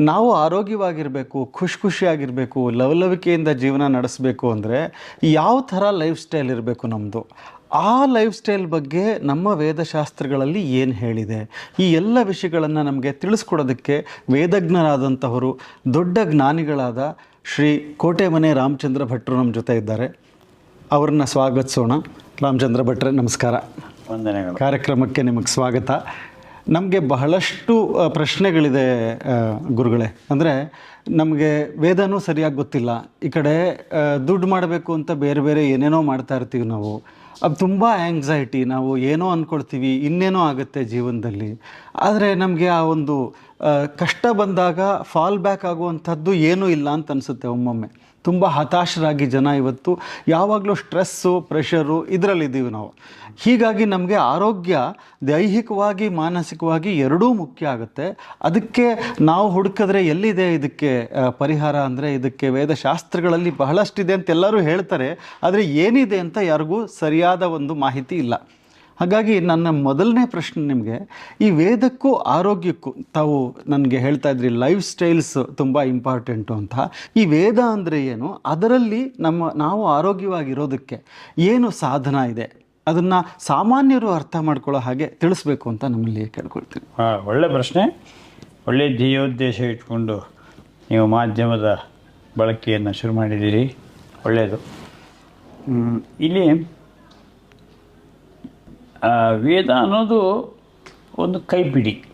ನಾವು ಆರೋಗ್ಯವಾಗಿರಬೇಕು ಖುಷಿ ಖುಷಿಯಾಗಿರಬೇಕು ಲವಲವಿಕೆಯಿಂದ ಜೀವನ ನಡೆಸಬೇಕು ಅಂದರೆ ಯಾವ ಥರ ಲೈಫ್ ಸ್ಟೈಲ್ ಇರಬೇಕು ನಮ್ಮದು ಆ ಲೈಫ್ ಸ್ಟೈಲ್ ಬಗ್ಗೆ ನಮ್ಮ ವೇದಶಾಸ್ತ್ರಗಳಲ್ಲಿ ಏನು ಹೇಳಿದೆ? ಈ ಎಲ್ಲ ವಿಷಯಗಳನ್ನು ನಮಗೆ ತಿಳಿಸ್ಕೊಡೋದಕ್ಕೆ ವೇದಜ್ಞರಾದಂಥವರು ದೊಡ್ಡ ಜ್ಞಾನಿಗಳಾದ ಶ್ರೀ ಕೋಟೆಮನೆ ರಾಮಚಂದ್ರ ಭಟ್ರು ನಮ್ಮ ಜೊತೆ ಇದ್ದಾರೆ. ಅವ್ರನ್ನ ಸ್ವಾಗತಿಸೋಣ. ರಾಮಚಂದ್ರ ಭಟ್ರೆ ನಮಸ್ಕಾರ. ವಂದನೆಗಳು. ಕಾರ್ಯಕ್ರಮಕ್ಕೆ ನಿಮಗೆ ಸ್ವಾಗತ. ನಮಗೆ ಬಹಳಷ್ಟು ಪ್ರಶ್ನೆಗಳಿದೆ ಗುರುಗಳೇ. ಅಂದರೆ ನಮಗೆ ವೇದನೂ ಸರಿಯಾಗಿ ಗೊತ್ತಿಲ್ಲ. ಈ ಕಡೆ ದುಡ್ಡು ಮಾಡಬೇಕು ಅಂತ ಬೇರೆ ಬೇರೆ ಏನೇನೋ ಮಾಡ್ತಾ ಇರ್ತೀವಿ ನಾವು. ಅದು ತುಂಬ ಆ್ಯಂಗ್ಸೈಟಿ ನಾವು ಏನೋ ಅಂದ್ಕೊಳ್ತೀವಿ ಇನ್ನೇನೋ ಆಗುತ್ತೆ ಜೀವನದಲ್ಲಿ. ಆದರೆ ನಮಗೆ ಆ ಒಂದು ಕಷ್ಟ ಬಂದಾಗ ಫಾಲ್ ಬ್ಯಾಕ್ ಆಗುವಂಥದ್ದು ಏನೂ ಇಲ್ಲ ಅಂತ ಅನಿಸುತ್ತೆ ಒಮ್ಮೊಮ್ಮೆ. ತುಂಬ ಹತಾಶರಾಗಿ ಜನ ಇವತ್ತು ಯಾವಾಗಲೂ ಸ್ಟ್ರೆಸ್ಸು, ಪ್ರೆಷರು ಇದರಲ್ಲಿದ್ದೀವಿ ನಾವು. ಹೀಗಾಗಿ ನಮಗೆ ಆರೋಗ್ಯ ದೈಹಿಕವಾಗಿ, ಮಾನಸಿಕವಾಗಿ ಎರಡೂ ಮುಖ್ಯ ಆಗುತ್ತೆ. ಅದಕ್ಕೆ ನಾವು ಹುಡುಕಿದ್ರೆ ಎಲ್ಲಿದೆ ಇದಕ್ಕೆ ಪರಿಹಾರ ಅಂದರೆ ಇದಕ್ಕೆ ವೇದಶಾಸ್ತ್ರಗಳಲ್ಲಿ ಬಹಳಷ್ಟಿದೆ ಅಂತ ಎಲ್ಲರೂ ಹೇಳ್ತಾರೆ. ಆದರೆ ಏನಿದೆ ಅಂತ ಯಾರಿಗೂ ಸರಿಯಾದ ಒಂದು ಮಾಹಿತಿ ಇಲ್ಲ. ಹಾಗಾಗಿ ನನ್ನ ಮೊದಲನೇ ಪ್ರಶ್ನೆ ನಿಮಗೆ, ಈ ವೇದಕ್ಕೂ ಆರೋಗ್ಯಕ್ಕೂ ತಾವು ನನಗೆ ಹೇಳ್ತಾ ಇದ್ರಿ ಲೈಫ್ ಸ್ಟೈಲ್ಸ್ ತುಂಬ ಇಂಪಾರ್ಟೆಂಟು ಅಂತ. ಈ ವೇದ ಅಂದರೆ ಏನು? ಅದರಲ್ಲಿ ನಮ್ಮ, ನಾವು ಆರೋಗ್ಯವಾಗಿರೋದಕ್ಕೆ ಏನು ಸಾಧನ ಇದೆ? ಅದನ್ನು ಸಾಮಾನ್ಯರು ಅರ್ಥ ಮಾಡ್ಕೊಳ್ಳೋ ಹಾಗೆ ತಿಳಿಸ್ಬೇಕು ಅಂತ ನಮ್ಮಲ್ಲಿ ಕೇಳ್ಕೊಳ್ತೀನಿ. ಹಾಂ, ಒಳ್ಳೆ ಪ್ರಶ್ನೆ. ಒಳ್ಳೆಯ ಧ್ಯೇಯೋದ್ದೇಶ ಇಟ್ಕೊಂಡು ನೀವು ಮಾಧ್ಯಮದ ಬಳಕೆಯನ್ನು ಶುರು ಮಾಡಿದ್ದೀರಿ. ಒಳ್ಳೆಯದು. ಇಲ್ಲಿ ವೇದ ಅನ್ನೋದು ಒಂದು ಕೈಪಿಡಿ.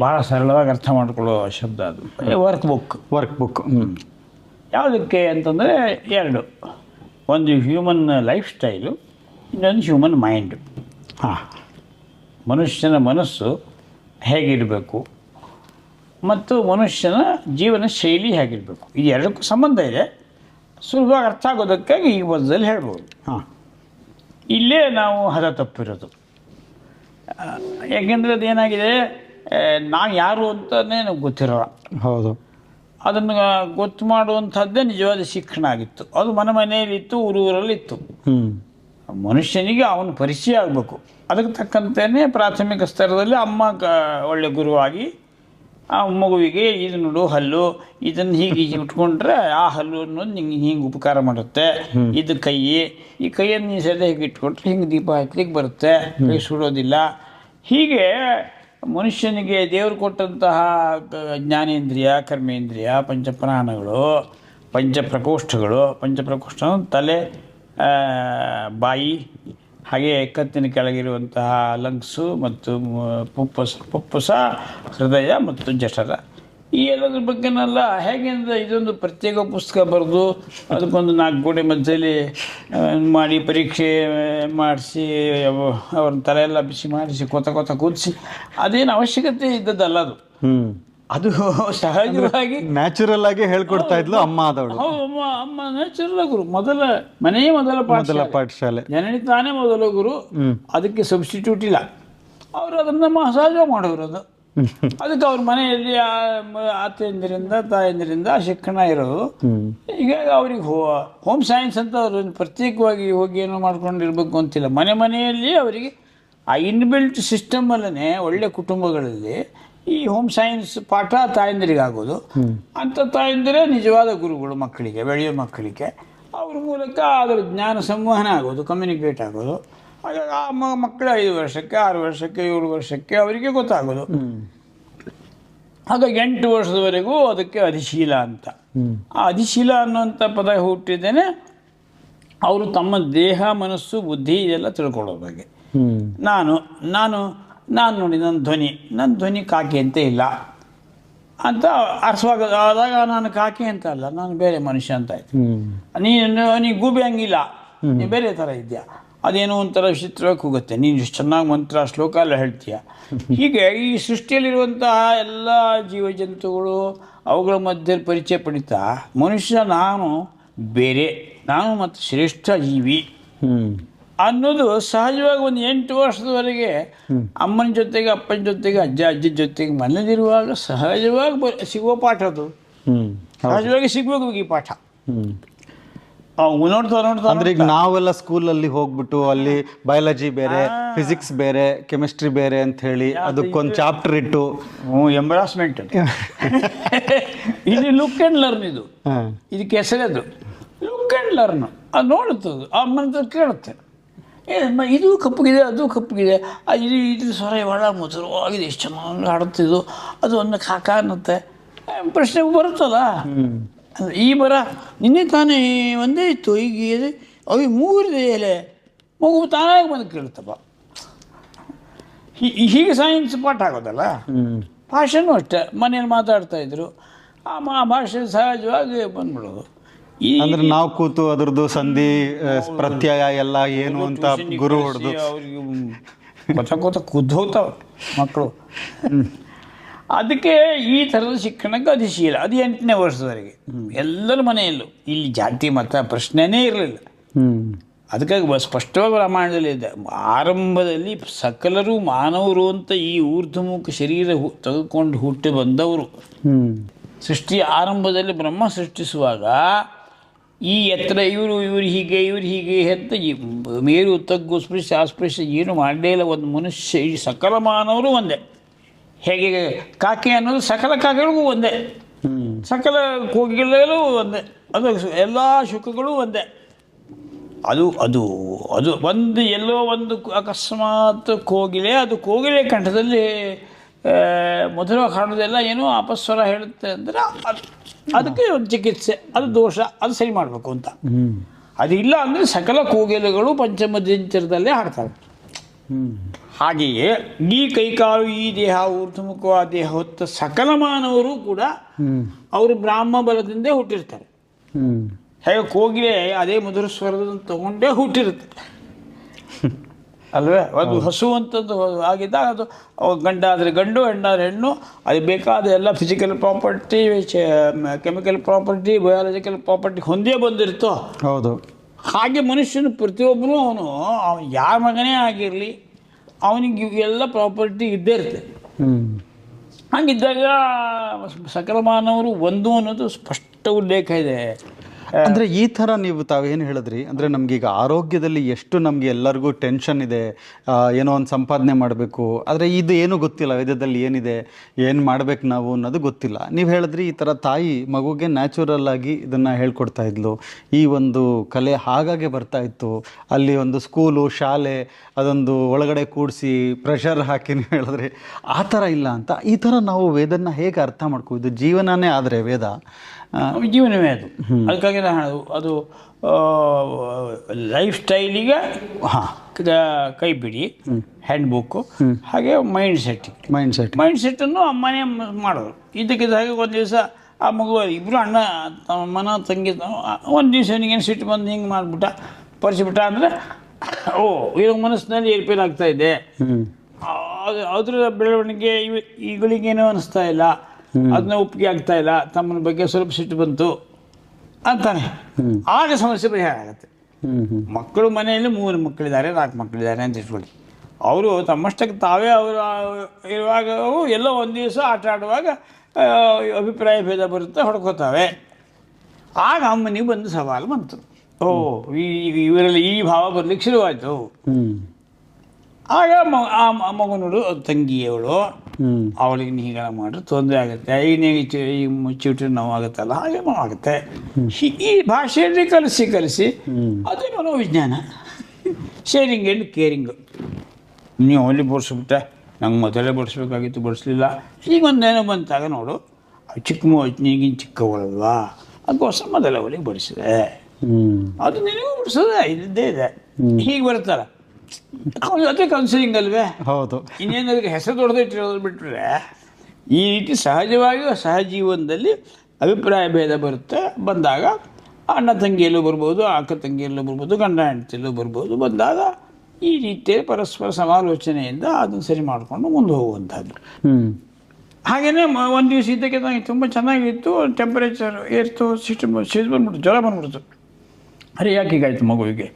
ಭಾಳ ಸರಳವಾಗಿ ಅರ್ಥ ಮಾಡ್ಕೊಳ್ಳೋ ಶಬ್ದ ಅದು. ವರ್ಕ್ ಬುಕ್ ವರ್ಕ್ ಬುಕ್ ಹ್ಞೂ ಯಾವುದಕ್ಕೆ ಅಂತಂದರೆ ಎರಡು. ಒಂದು ಹ್ಯೂಮನ್ ಲೈಫ್ ಸ್ಟೈಲು ಇನ್ನೊಂದು ಹ್ಯೂಮನ್ ಮೈಂಡ್ ಹಾಂ. ಮನುಷ್ಯನ ಮನಸ್ಸು ಹೇಗಿರಬೇಕು ಮತ್ತು ಮನುಷ್ಯನ ಜೀವನ ಶೈಲಿ ಹೇಗಿರಬೇಕು. ಇದು ಎರಡಕ್ಕೂ ಸಂಬಂಧ ಇದೆ. ಸುಲಭವಾಗಿ ಅರ್ಥ ಆಗೋದಕ್ಕಾಗಿ ಈ ಪದದಲ್ಲಿ ಹೇಳ್ಬೋದು. ಹಾಂ. ಇಲ್ಲೇ ನಾವು ಹದ ತಪ್ಪಿರೋದು. ಯಾಕೆಂದರೆ ಅದೇನಾಗಿದೆ ನಾವು ಯಾರು ಅಂತಲೇ ನಮ್ಗೆ ಗೊತ್ತಿರೋಲ್ಲ. ಹೌದು. ಅದನ್ನು ಗೊತ್ತು ಮಾಡುವಂಥದ್ದೇ ನಿಜವಾದ ಶಿಕ್ಷಣ ಆಗಿತ್ತು. ಅದು ಮನೆ ಮನೆಯಲ್ಲಿತ್ತು ಊರೂರಲ್ಲಿತ್ತು ಮನುಷ್ಯನಿಗೆ ಅವನು ಪರಿಚಯ ಆಗಬೇಕು. ಅದಕ್ಕೆ ತಕ್ಕಂತೆಯೇ ಪ್ರಾಥಮಿಕ ಸ್ತರದಲ್ಲಿ ಅಮ್ಮ ಕ ಒಳ್ಳೆ ಗುರುವಾಗಿ ಆ ಮಗುವಿಗೆ ಇದು ನೋಡು ಹಲ್ಲು ಇದನ್ನು ಹೀಗೆ ಹೀಗೆ ಇಟ್ಕೊಂಡ್ರೆ ಆ ಹಲ್ಲು ಅನ್ನೋದು ನಿಂಗೆ ಹಿಂಗೆ ಉಪಕಾರ ಮಾಡುತ್ತೆ. ಇದು ಕೈ ಈ ಕೈಯನ್ನು ನೀನು ಸದ ಹೀಗೆ ಇಟ್ಕೊಂಡ್ರೆ ಹಿಂಗೆ ದೀಪ ಹಚ್ಚಲಿಕ್ಕೆ ಬರುತ್ತೆ. ಕೈ ಸುಡೋದಿಲ್ಲ. ಹೀಗೆ ಮನುಷ್ಯನಿಗೆ ದೇವರು ಕೊಟ್ಟಂತಹ ಜ್ಞಾನೇಂದ್ರಿಯ ಕರ್ಮೇಂದ್ರಿಯ ಪಂಚಪ್ರಾಣಗಳು ಪಂಚಪ್ರಕೋಷ್ಠಗಳು ಪಂಚಪ್ರಕೋಷ್ಠ ತಲೆ ಬಾಯಿ ಹಾಗೆ ಕತ್ತಿನ ಕೆಳಗಿರುವಂತಹ ಲಂಗ್ಸು ಮತ್ತು ಪುಪ್ಪಸ ಪುಪ್ಪಸ, ಹೃದಯ ಮತ್ತು ಜಠರ. ಈ ಎಲ್ಲದ್ರ ಬಗ್ಗೆನೆಲ್ಲ ಹೇಗೆ ಅಂದರೆ ಇದೊಂದು ಪ್ರತ್ಯೇಕ ಪುಸ್ತಕ ಬರೆದು ಅದಕ್ಕೊಂದು ನಾಲ್ಕು ಗೋಡೆ ಮಧ್ಯದಲ್ಲಿ ಮಾಡಿ ಪರೀಕ್ಷೆ ಮಾಡಿಸಿ ಅವ್ರ ತಲೆ ಎಲ್ಲ ಬಿಸಿ ಮಾಡಿಸಿ, ಕೊತ ಕೊತ ಕೂದಿಸಿ ಅದೇನು ಅವಶ್ಯಕತೆ ಇದ್ದದ್ದಲ್ಲ ಅದು. ಅದು ಸಹಜವಾಗಿ ನ್ಯಾಚುರಲ್ ಆಗಿ ಹೇಳ್ಕೊಡ್ತಾ ಇದ್ಲು ಅಮ್ಮ ಅದವಳು ಅಮ್ಮ ಅಮ್ಮ ನ್ಯಾಚುರಲ್ ಗುರು. ಮೊದಲ ಮನೆಯೇ ಮೊದಲ ಮೊದಲ ಪಾಠಶಾಲೆ. ಜನನಿ ತಾನೇ ಮೊದಲ ಗುರು. ಅದಕ್ಕೆ ಸಬ್ಸ್ಟಿಟ್ಯೂಟ್ ಇಲ್ಲ. ಅವರು ಅದನ್ನ ಸಹಜ ಮಾಡೋರು ಅದು. ಅದಕ್ಕೆ ಅವ್ರ ಮನೆಯಲ್ಲಿ ಆತೆಯಂದಿರಿಂದ ತಾಯಂದಿರಿಂದ ಶಿಕ್ಷಣ ಇರೋದು. ಈಗ ಹೀಗಾಗಿ ಅವ್ರಿಗೆ ಹೋ ಹೋಮ್ ಸೈನ್ಸ್ ಅಂತ ಅವರು ಪ್ರತ್ಯೇಕವಾಗಿ ಹೋಗಿ ಏನೋ ಮಾಡ್ಕೊಂಡಿರ್ಬೇಕು ಅಂತಿಲ್ಲ. ಮನೆ ಮನೆಯಲ್ಲಿ ಅವರಿಗೆ ಆ ಇನ್ಬಿಲ್ಟ್ ಸಿಸ್ಟಮ್ ಸಿಸ್ಟಮಲ್ಲೇ ಒಳ್ಳೆ ಕುಟುಂಬಗಳಲ್ಲಿ ಈ ಹೋಮ್ ಸೈನ್ಸ್ ಪಾಠ ತಾಯಂದಿರಿಗಾಗೋದು. ಅಂತ ತಾಯಂದಿರೇ ನಿಜವಾದ ಗುರುಗಳು ಮಕ್ಕಳಿಗೆ, ಬೆಳೆಯೋ ಮಕ್ಕಳಿಗೆ. ಅವ್ರ ಮೂಲಕ ಅದರ ಜ್ಞಾನ ಸಂವಹನ ಆಗೋದು ಕಮ್ಯುನಿಕೇಟ್ ಆಗೋದು. ಹಾಗಾಗಿ ಆ ಮಕ್ಕಳು ಐದು ವರ್ಷಕ್ಕೆ, ಆರು ವರ್ಷಕ್ಕೆ, ಏಳು ವರ್ಷಕ್ಕೆ ಅವರಿಗೆ ಗೊತ್ತಾಗೋದು. ಹಾಗಾಗಿ ಎಂಟು ವರ್ಷದವರೆಗೂ ಅದಕ್ಕೆ ಅಧಿಶೀಲ ಅಂತ. ಆ ಅಧಿಶೀಲ ಅನ್ನುವಂಥ ಪದ ಹುಟ್ಟಿದ್ದೇನೆ. ಅವರು ತಮ್ಮ ದೇಹ, ಮನಸ್ಸು, ಬುದ್ಧಿ ಇದೆಲ್ಲ ತಿಳ್ಕೊಳ್ಳೋ ಬಗ್ಗೆ ನಾನು ನಾನು ನಾನು ನೋಡಿ ನನ್ನ ಧ್ವನಿ ನನ್ನ ಧ್ವನಿ ಕಾಕಿ ಅಂತ ಇಲ್ಲ. ಅಂತ ಅರ್ಸವಾಗ ಆದಾಗ ನಾನು ಕಾಕಿ ಅಂತ ಅಲ್ಲ ನಾನು ಬೇರೆ ಮನುಷ್ಯ ಅಂತ ಆಯ್ತು. ನೀನು ನೀ ಗೂಬೆ ಹಂಗಿಲ್ಲ ನೀ ಬೇರೆ ಥರ ಇದೆಯಾ? ಅದೇನೋ ಒಂಥರ ವಿಚಿತ್ರವಾಗಿ ಹೋಗುತ್ತೆ ನೀನು ಇಷ್ಟು ಚೆನ್ನಾಗಿ ಮಂತ್ರ ಶ್ಲೋಕ ಎಲ್ಲ ಹೇಳ್ತೀಯ? ಹೀಗೆ ಈ ಸೃಷ್ಟಿಯಲ್ಲಿರುವಂತಹ ಎಲ್ಲ ಜೀವಜಂತುಗಳು ಅವುಗಳ ಮಧ್ಯೆ ಪರಿಚಯ ಪಡಿತಾ ಮನುಷ್ಯ ನಾನು ಬೇರೆ ನಾನು ಮತ್ತು ಶ್ರೇಷ್ಠ ಜೀವಿ. ಅನ್ನೋದು ಸಹಜವಾಗಿ ಒಂದು ಎಂಟು ವರ್ಷದವರೆಗೆ ಅಮ್ಮನ ಜೊತೆಗೆ ಅಪ್ಪನ ಜೊತೆಗೆ ಅಜ್ಜ ಅಜ್ಜಿ ಜೊತೆಗೆ ಮನೇಲಿರುವಾಗ ಸಹಜವಾಗಿ ಬ ಸಿಗುವ ಪಾಠ ಅದು. ಸಹಜವಾಗಿ ಸಿಗಬೇಕು ಈ ಪಾಠ. ನೋಡ್ತಾ ನೋಡ್ತಾ ಅಂದ್ರೆ ಈಗ ನಾವೆಲ್ಲ ಸ್ಕೂಲಲ್ಲಿ ಹೋಗ್ಬಿಟ್ಟು ಅಲ್ಲಿ ಬಯಾಲಜಿ ಬೇರೆ ಫಿಸಿಕ್ಸ್ ಬೇರೆ ಕೆಮಿಸ್ಟ್ರಿ ಬೇರೆ ಅಂತ ಹೇಳಿ ಅದಕ್ಕೊಂದು ಚಾಪ್ಟರ್ ಇಟ್ಟು. ಎಂಬರಾಸ್ಮೆಂಟ್ ಇದು ಲುಕ್ ಆ್ಯಂಡ್ ಲರ್ನ್ ಇದು. ಇದಕ್ಕೆ ಹೆಸರದು ಲುಕ್ ಆ್ಯಂಡ್ ಲರ್ನ್ ಅದು ನೋಡುತ್ತದು ಆ ಮಂತ್ರ ಕೇಳುತ್ತೆ. ಏ ಮ ಇದು ಕಪ್ಪಗಿದೆ ಅದು ಕಪ್ಪಗಿದೆ. ಆ ಇದು ಇದು ಸ್ವರ ಭಾಳ ಮಧುರವಾಗಿದೆ ಎಷ್ಟು ಚೆನ್ನಾಗಿ ಹಾಡುತ್ತಿದ್ದು ಅದು ಒಂದು ಕಾಕ ಅನ್ನತ್ತೆ. ಪ್ರಶ್ನೆ ಬರುತ್ತಲ್ಲ? ಈ ಬರ ನಿನ್ನೆ ತಾನೇ ಒಂದೇ ಇತ್ತು ಈಗ ಅವು ಮೂರಿದೆ ಎಲೆ ಮಗು ತಾನಾಗಿ ಬಂದು ಕೇಳುತ್ತಪ್ಪ. ಹೀ- ಹೀಗೆ ಸೈನ್ಸ್ ಪಾಠ ಆಗೋದಲ್ಲ? ಭಾಷೆನೂ ಅಷ್ಟೆ ಮನೇಲಿ ಮಾತಾಡ್ತಾ ಇದ್ರು. ಆ ಮಾ ಭಾಷೆ ಸಹಜವಾಗಿ ಬಂದ್ಬಿಡೋದು. ಅಂದ್ರೆ ನಾವು ಕೂತು ಅದ್ರದ್ದು ಸಂಧಿ ಪ್ರತ್ಯಯ ಎಲ್ಲ ಏನು ಅಂತ ಗುರು ಹೊಡೆದು. ಕೊತ ಕೊತ ಕುದ್ದು ಮಕ್ಕಳು ಅದಕ್ಕೆ ಈ ಥರದ ಶಿಕ್ಷಣಕ್ಕೆ ಅಧಿಶೀಲ. ಅದು ಎಂಟನೇ ವರ್ಷದವರೆಗೆ. ಎಲ್ಲರ ಮನೆಯಲ್ಲೂ. ಇಲ್ಲಿ ಜಾತಿ ಮತ ಪ್ರಶ್ನೆನೇ ಇರಲಿಲ್ಲ. ಅದಕ್ಕಾಗಿ ಬ- ಸ್ಪಷ್ಟವಾಗಿ ರಾಮಾಯಣದಲ್ಲಿ ಇದೆ. ಆರಂಭದಲ್ಲಿ ಸಕಲರು ಮಾನವರು ಅಂತ ಈ ಊರ್ಧ್ವಮುಖ ಶರೀರ ತೆಗೆದುಕೊಂಡು ಹುಟ್ಟಿ ಬಂದವರು. ಸೃಷ್ಟಿ ಸೃಷ್ಟಿಯ ಆರಂಭದಲ್ಲಿ ಬ್ರಹ್ಮ ಸೃಷ್ಟಿಸುವಾಗ ಈ ಎತ್ತರ ಇವರು ಇವರು ಹೀಗೆ ಇವರು ಹೀಗೆ ಅಂತ ಈ ಮೇರು ತಗ್ಗು ಸ್ಪೃಶ್ಯ ಅಸ್ಪೃಶ ಏನು ಮಾಡಲೇ ಇಲ್ಲ. ಒಂದು ಮನುಷ್ಯ, ಈ ಸಕಲ ಮಾನವರು ಒಂದೇ. ಹೇಗೆ ಕಾಕೆ ಅನ್ನೋದು ಸಕಲ ಕಾಕೆಗಳಿಗೂ ಒಂದೇ. ಸಕಲ ಕೋಗಿಗಳಲ್ಲೂ ಒಂದೇ. ಅದು ಎಲ್ಲ ಶುಕಗಳು ಒಂದೇ. ಅದು ಅದು ಅದು ಒಂದು ಎಲ್ಲೋ ಒಂದು ಅಕಸ್ಮಾತ್ ಕೋಗಿಲೆ, ಅದು ಕೋಗಿಲೆ ಕಂಠದಲ್ಲಿ ಆ, ಕಾಣೋದೆಲ್ಲ ಏನೋ ಅಪಸ್ವರ ಹೇಳುತ್ತೆ ಅಂದರೆ ಅದು ಅದಕ್ಕೆ ಒಂದು ಚಿಕಿತ್ಸೆ ಅದು ದೋಷ ಅದು ಸರಿ ಮಾಡಬೇಕು ಅಂತ. ಅದು ಇಲ್ಲ ಅಂದರೆ ಸಕಲ ಕೋಗಿಲೆಗಳು ಪಂಚಮದಿಂಚರದಲ್ಲೇ ಹಾಡ್ತವೆ ಹಾಗೆಯೇ ಈ ಕೈಕಾಲು ಈ ದೇಹ ಊರ್ಧಮುಖ ದೇಹ ಹೊತ್ತ ಸಕಲ ಮಾನವರು ಕೂಡ ಅವರು ಬ್ರಾಹ್ಮ ಬಲದಿಂದೇ ಹುಟ್ಟಿರ್ತಾರೆ. ಹೇಗೆ ಕೋಗಿಲೆ ಅದೇ ಮಧುರ ಸ್ವರದ ತಗೊಂಡೇ ಹುಟ್ಟಿರುತ್ತೆ. ಅಲ್ವೇ? ಅದು ಹಸು ಅಂತದ್ದು ಆಗಿದ್ದಾಗ ಅದು ಗಂಡ ಆದರೆ ಗಂಡು ಹೆಣ್ಣಾದ್ರೆ ಹೆಣ್ಣು ಅದು ಬೇಕಾದ ಎಲ್ಲ physical property chemical property biological property ಹೊಂದೇ ಬಂದಿರ್ತೋ ಹೌದು. ಹಾಗೆ ಮನುಷ್ಯನ ಪ್ರತಿಯೊಬ್ಬರೂ ಅವನು ಅವನು ಯಾರ ಮಗನೇ ಆಗಿರಲಿ ಅವನಿಗೆ ಇವೆಲ್ಲ ಪ್ರಾಪರ್ಟಿ ಇದ್ದೇ ಇರುತ್ತೆ. ಹಂಗಿದ್ದಾಗ ಸಕಲಮಾನವರು ಸಕಲ ಮಾನವರು ಒಂದು ಅನ್ನೋದು ಸ್ಪಷ್ಟ ಉಲ್ಲೇಖ ಇದೆ. ಅಂದ್ರೆ ಈ ತರ ನೀವು ತಾವೇನು ಹೇಳಿದ್ರಿ? ಅಂದ್ರೆ ನಮ್ಗೆ ಈಗ ಆರೋಗ್ಯದಲ್ಲಿ ಎಷ್ಟು ನಮ್ಗೆ ಎಲ್ಲರಿಗೂ ಟೆನ್ಷನ್ ಇದೆ ಏನೋ ಒಂದು ಸಂಪಾದನೆ ಮಾಡಬೇಕು, ಆದ್ರೆ ಇದು ಏನು ಗೊತ್ತಿಲ್ಲ, ವೇದದಲ್ಲಿ ಏನಿದೆ, ಏನು ಮಾಡ್ಬೇಕು ನಾವು ಅನ್ನೋದು ಗೊತ್ತಿಲ್ಲ. ನೀವು ಹೇಳಿದ್ರಿ ಈ ತರ ತಾಯಿ ಮಗುಗೆ ನ್ಯಾಚುರಲ್ ಆಗಿ ಇದನ್ನ ಹೇಳ್ಕೊಡ್ತಾ ಇದ್ಲು. ಈ ಒಂದು ಕಲೆ ಹಾಗಾಗೆ ಬರ್ತಾ ಇತ್ತು. ಅಲ್ಲಿ ಒಂದು ಸ್ಕೂಲು ಶಾಲೆ, ಅದೊಂದು ಒಳಗಡೆ ಕೂಡಿಸಿ ಪ್ರೆಷರ್ ಹಾಕಿ ನೀವು ಹೇಳಿದ್ರಿ. ಆ ಥರ ಇಲ್ಲ ಅಂತ. ಈ ಥರ ನಾವು ವೇದನ್ನ ಹೇಗೆ ಅರ್ಥ ಮಾಡ್ಕೋ, ಇದು ಜೀವನನೇ ಆದರೆ ವೇದ. ಜೀವನವೇ ಅದು. ಅದಕ್ಕಾಗಿ ನಾನು ಅದು ಲೈಫ್ ಸ್ಟೈಲಿಗೆ ಕೈ ಬಿಡಿ ಹ್ಯಾಂಡ್ ಬುಕ್ಕು ಹಾಗೆ mind set mind set mind ಸೆಟ್ಟನ್ನು ಅಮ್ಮನೇ ಮಾಡೋದು ಮಾಡೋರು. ಇದಕ್ಕಿದ್ದ ಹಾಗೆ ಒಂದು ದಿವಸ ಆ ಮಗು ಇಬ್ಬರು ಅಣ್ಣ ಮನ ತಂಗಿ ಒಂದು ದಿವಸ ನಿಗೇನು ಸಿಟ್ಟು ಬಂದು ಹಿಂಗೆ ಮಾಡಿಬಿಟ್ಟ ಪರಿಸಿಬಿಟ್ಟ ಅಂದರೆ ಓ ಇದು ಮನಸ್ಸಿನಲ್ಲಿ ಏರ್ಪೇರ್ ಆಗ್ತಾ ಇದೆ. ಅದರ ಬೆಳವಣಿಗೆ ಇವ ಈಗಳಿಗೇನು ಅನಿಸ್ತಾ ಇಲ್ಲ. ಅದನ್ನ ಒಪ್ಪಿಗೆ ಆಗ್ತಾ ಇಲ್ಲ ತಮ್ಮನ ಬಗ್ಗೆ ಸ್ವಲ್ಪ ಸಿಟ್ಟು ಬಂತು ಅಂತಾನೆ. ಆಗ ಸಮಸ್ಯೆ ಪರಿಹಾರ ಆಗುತ್ತೆ. ಮಕ್ಕಳು ಮನೆಯಲ್ಲಿ ಮೂರು ಮಕ್ಕಳಿದ್ದಾರೆ ನಾಲ್ಕು ಮಕ್ಕಳಿದ್ದಾರೆ ಅಂತ ಇಟ್ಕೊಳ್ಳಿ. ಅವರು ತಮ್ಮಷ್ಟಕ್ಕೆ ತಾವೇ ಅವರು ಇರುವಾಗ ಎಲ್ಲೋ ಒಂದು ದಿವಸ ಆಟ ಆಡುವಾಗ ಅಭಿಪ್ರಾಯ ಭೇದ ಬರುತ್ತೆ ಹೊಡ್ಕೋತಾವೆ. ಆಗ ಅಮ್ಮನಿಗೆ ಬಂದು ಸವಾಲು ಬಂತು. ಓ ಈ ಇವರಲ್ಲಿ ಈ ಭಾವ ಬರ್ಲಿಕ್ಕೆ ಶುರುವಾಯಿತು. ಆಗ ಮ ಆ ಮಗನೋಡು ತಂಗಿಯವಳು ಅವಳಿಗೆ ನೀ ಹೀಗೆಲ್ಲ ಮಾಡ್ರೆ ತೊಂದರೆ ಆಗುತ್ತೆ. ಈ ನೀವು ಚಿ- ಈ ಮುಚ್ಚಿಟ್ಟು ನೋವು ಆಗುತ್ತಲ್ಲ ಹಾಗೆ ನೋವು ಆಗುತ್ತೆ. ಈ ಭಾಷೆಯಲ್ಲಿ ಕಲಿಸಿ ಕಲಿಸಿ ಅದೇ ಮನೋವಿಜ್ಞಾನ ಶೇರಿಂಗ್ ಆ್ಯಂಡ್ ಕೇರಿಂಗು ನೀವು ಅಲ್ಲಿ ಬಡಿಸ್ಬಿಟ್ಟೆ ನಂಗೆ ಮೊದಲೇ ಬಡಿಸ್ಬೇಕಾಗಿತ್ತು ಬಡಿಸ್ಲಿಲ್ಲ. ಈಗ ಒಂದೇನೋ ಬಂತಾಗ ನೋಡು ಚಿಕ್ಕ ಮೂ ನೀಗಿನ ಚಿಕ್ಕವಳಲ್ವಾ? ಅದಕ್ಕೋಸ್ಕರ ಮೊದಲ ಅವಳಿಗೆ ಬಡಿಸಿದೆ. ಅದು ನಿನಗೂ ಬಡಿಸೋದೆ ಇದ್ದೇ ಇದೆ. ಹೀಗೆ ಬರ್ತಾರೆ ಅದೇ ಕೌನ್ಸಿಲಿಂಗ್ ಅಲ್ವೇ ಹೌದು. ಇನ್ನೇನು ಅದಕ್ಕೆ ಹೆಸರು ದೊಡ್ಡದು ಇಟ್ಟಿರೋದು ಬಿಟ್ಟರೆ ಈ ರೀತಿ ಸಹಜವಾಗಿ ಸಹಜೀವನದಲ್ಲಿ ಅಭಿಪ್ರಾಯ ಭೇದ ಬರುತ್ತೆ. ಬಂದಾಗ ಅಣ್ಣ ತಂಗಿಯಲ್ಲೂ ಬರ್ಬೋದು ಅಕ್ಕ ತಂಗಿಯಲ್ಲೂ ಬರ್ಬೋದು ಗಂಡ ಹೆಂಡತಿಯಲ್ಲೂ ಬರ್ಬೋದು. ಬಂದಾಗ ಈ ರೀತಿಯ ಪರಸ್ಪರ ಸಮಾಲೋಚನೆಯಿಂದ ಅದನ್ನು ಸರಿ ಮಾಡಿಕೊಂಡು ಮುಂದೆ ಹೋಗುವಂಥದ್ದು. ಹಾಗೆಯೇ ಒಂದು ದಿವಸ ಇದ್ದಕ್ಕೆ ನನಗೆ ತುಂಬ ಚೆನ್ನಾಗಿತ್ತು. ಟೆಂಪರೇಚರ್ ಏರ್ತು ಸಿಸ್ಟಮ್ ಸೀಸ್ ಬಂದ್ಬಿಡ್ತು ಜ್ವರ ಬಂದ್ಬಿಡ್ತು. ಅರೆ ಯಾಕೆ ಹೀಗಾಯ್ತು ಮಗುವಿಗೆ?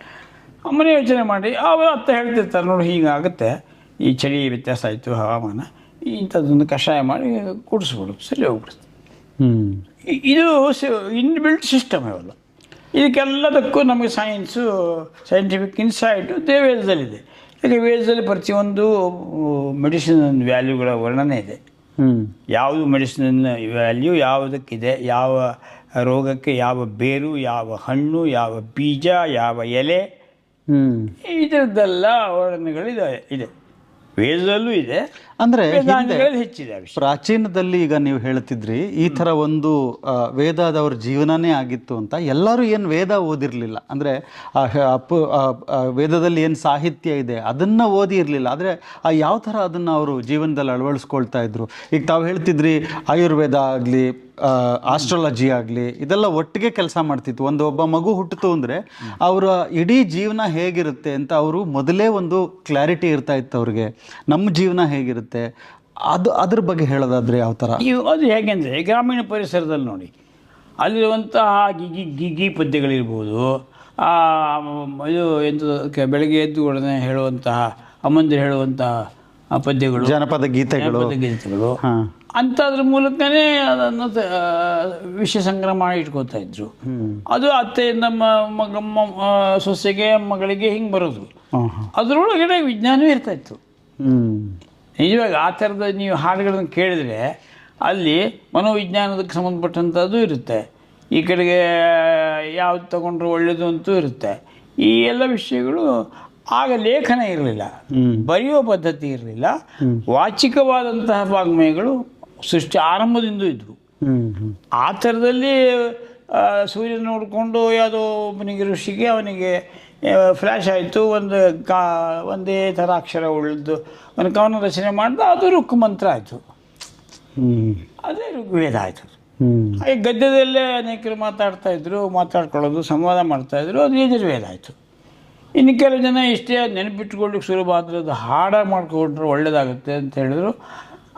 ಅಮ್ಮನೇ ಯೋಚನೆ ಮಾಡಿ. ಅವರು ಅತ್ತ ಹೇಳ್ತಿರ್ತಾರೆ ನೋಡಿ ಹೀಗಾಗುತ್ತೆ. ಈ ಚಳಿ ವ್ಯತ್ಯಾಸ ಆಯಿತು ಹವಾಮಾನ. ಇಂಥದ್ದೊಂದು ಕಷಾಯ ಮಾಡಿ ಕುಡಿಸ್ಬಿಡು ಸರಿ ಹೋಗ್ಬಿಡುತ್ತೆ. ಇದು ಇದು ಇನ್ಬಿಲ್ಟ್ ಸಿಸ್ಟಮ್ ಇವೆಲ್ಲ. ಇದಕ್ಕೆಲ್ಲದಕ್ಕೂ ನಮಗೆ ಸೈನ್ಸು ಸೈಂಟಿಫಿಕ್ ಇನ್ಸೈಟು ದೇ ಈಗ ವೇದದಲ್ಲಿ ಪ್ರತಿಯೊಂದು ಮೆಡಿಸಿನ್ ವ್ಯಾಲ್ಯೂಗಳ ವರ್ಣನೆ ಇದೆ. ಹ್ಞೂ ಯಾವುದು ಮೆಡಿಸಿನ್ ವ್ಯಾಲ್ಯೂ ಯಾವುದಕ್ಕಿದೆ ಯಾವ ರೋಗಕ್ಕೆ ಯಾವ ಬೇರು ಯಾವ ಹಣ್ಣು ಯಾವ ಬೀಜ ಯಾವ ಎಲೆ ಹ್ಮ್. ಇದರದ್ದೆಲ್ಲ ವರ್ಣನೆಗಳಿದೆ ಇದೆ ವೇದದಲ್ಲೂ ಇದೆ. ಅಂದ್ರೆ ಹೆಚ್ಚಿದೆ ಪ್ರಾಚೀನದಲ್ಲಿ ಈಗ ನೀವು ಹೇಳ್ತಿದ್ರಿ ಈ ತರ ಒಂದು ವೇದಾದವ್ರ ವೇದ ಜೀವನನೇ ಆಗಿತ್ತು ಅಂತ. ಎಲ್ಲರೂ ಏನು ವೇದ ಓದಿರಲಿಲ್ಲ. ಅಂದ್ರೆ ಅಪ್ಪು ವೇದದಲ್ಲಿ ಏನು ಸಾಹಿತ್ಯ ಇದೆ ಅದನ್ನ ಓದಿ ಇರಲಿಲ್ಲ. ಆದರೆ ಆ ಯಾವ ಥರ ಅದನ್ನ ಅವರು ಜೀವನದಲ್ಲಿ ಅಳವಡಿಸ್ಕೊಳ್ತಾ ಇದ್ರು? ಈಗ ತಾವು ಹೇಳ್ತಿದ್ರಿ ಆಯುರ್ವೇದ ಆಗಲಿ ಆಸ್ಟ್ರಾಲಜಿ ಆಗಲಿ ಇದೆಲ್ಲ ಒಟ್ಟಿಗೆ ಕೆಲಸ ಮಾಡ್ತಿತ್ತು. ಒಂದು ಒಬ್ಬ ಮಗು ಹುಟ್ಟಿತು ಅಂದರೆ ಅವರ ಇಡೀ ಜೀವನ ಹೇಗಿರುತ್ತೆ ಅಂತ ಅವರು ಮೊದಲೇ ಒಂದು ಕ್ಲಾರಿಟಿ ಇರ್ತಾ ಇತ್ತು ಅವ್ರಿಗೆ. ನಮ್ಮ ಜೀವನ ಹೇಗಿರುತ್ತೆ? ಅದು ಅದ್ರ ಬಗ್ಗೆ ಹೇಳೋದಾದರೆ ಯಾವ ಥರ? ಅದು ಹೇಗೆಂದರೆ ಗ್ರಾಮೀಣ ಪರಿಸರದಲ್ಲಿ ನೋಡಿ ಅಲ್ಲಿರುವಂತಹ ಗಿಗಿ ಗಿಗಿ ಪದ್ಯಗಳಿರ್ಬೋದು ಇದು ಎಂತ ಬೆಳಗ್ಗೆ ಎದ್ದು ಒಡನೆ ಹೇಳುವಂತಹ ಅಮ್ಮಂದಿರು ಹೇಳುವಂತಹ ಪದ್ಯಗಳು ಜನಪದ ಗೀತೆಗಳು. ಜನಪದ ಗೀತೆಗಳು. ಹಾಂ. ಅಂಥದ್ರ ಮೂಲಕನೇ ಅದನ್ನು ವಿಷಯ ಸಂಗ್ರಹ ಮಾಡಿ ಇಟ್ಕೋತಾ ಇದ್ರು. ಅದು ಅತ್ತೆಯಿಂದ ನಮ್ಮ ಮಗ ಸೊಸೆಗೆ ಮಗಳಿಗೆ ಹಿಂಗೆ ಬರೋದು. ಅದರೊಳಗಡೆ ವಿಜ್ಞಾನವೇ ಇರ್ತಾ ಇತ್ತು. ನಿಜವಾಗಿ ಆ ಥರದ ನೀವು ಹಾಡುಗಳನ್ನು ಕೇಳಿದ್ರೆ ಅಲ್ಲಿ ಮನೋವಿಜ್ಞಾನದಕ್ಕೆ ಸಂಬಂಧಪಟ್ಟಂಥದ್ದು ಇರುತ್ತೆ. ಈ ಕಡೆಗೆ ಯಾವ್ದು ತಗೊಂಡ್ರೆ ಒಳ್ಳೆಯದು ಅಂತೂ ಇರುತ್ತೆ. ಈ ಎಲ್ಲ ವಿಷಯಗಳು ಆಗ ಲೇಖನ ಇರಲಿಲ್ಲ. ಬರೆಯುವ ಬರೆಯೋ ಪದ್ಧತಿ ಇರಲಿಲ್ಲ. ವಾಚಿಕವಾದಂತಹ ವಾಗ್ಮಯಗಳು ಸೃಷ್ಟಿ ಆರಂಭದಿಂದ ಹ್ಮ್ ಆ ಥರದಲ್ಲಿ ಸೂರ್ಯ ನೋಡಿಕೊಂಡು ಯಾವುದೋ ಒಬ್ಬನಿಗೆ ಋಷಿಗೆ ಅವನಿಗೆ ಫ್ಲ್ಯಾಶ್ ಆಯಿತು ಒಂದು ಕಾ ಒಂದೇ ಥರ ಅಕ್ಷರ ಉಳಿದು ಒಂದು ಕವನ ರಚನೆ ಮಾಡಿದ ಅದು ರುಕ್ ಮಂತ್ರ ಆಯಿತು ಅದೇ ಋಗ್ವೇದ ಆಯಿತು. ಈ ಹಾಗೆ ಗದ್ಯದಲ್ಲೇ ಅನೇಕರು ಮಾತಾಡ್ತಾ ಇದ್ರು ಮಾತಾಡ್ಕೊಳ್ಳೋದು ಸಂವಾದ ಮಾಡ್ತಾಯಿದ್ರು ಅದು ಯಜುರ್ವೇದ ಆಯಿತು. ಇನ್ನು ಕೆಲವು ಜನ ಇಷ್ಟೇ ನೆನಪಿಟ್ಕೊಳ್ಳಿಕ್ಕೆ ಸುಲಭ ಆದರೆ ಅದು ಹಾಡ ಮಾಡ್ಕೊಂಡ್ರೆ ಒಳ್ಳೆಯದಾಗುತ್ತೆ ಅಂತ ಹೇಳಿದ್ರು.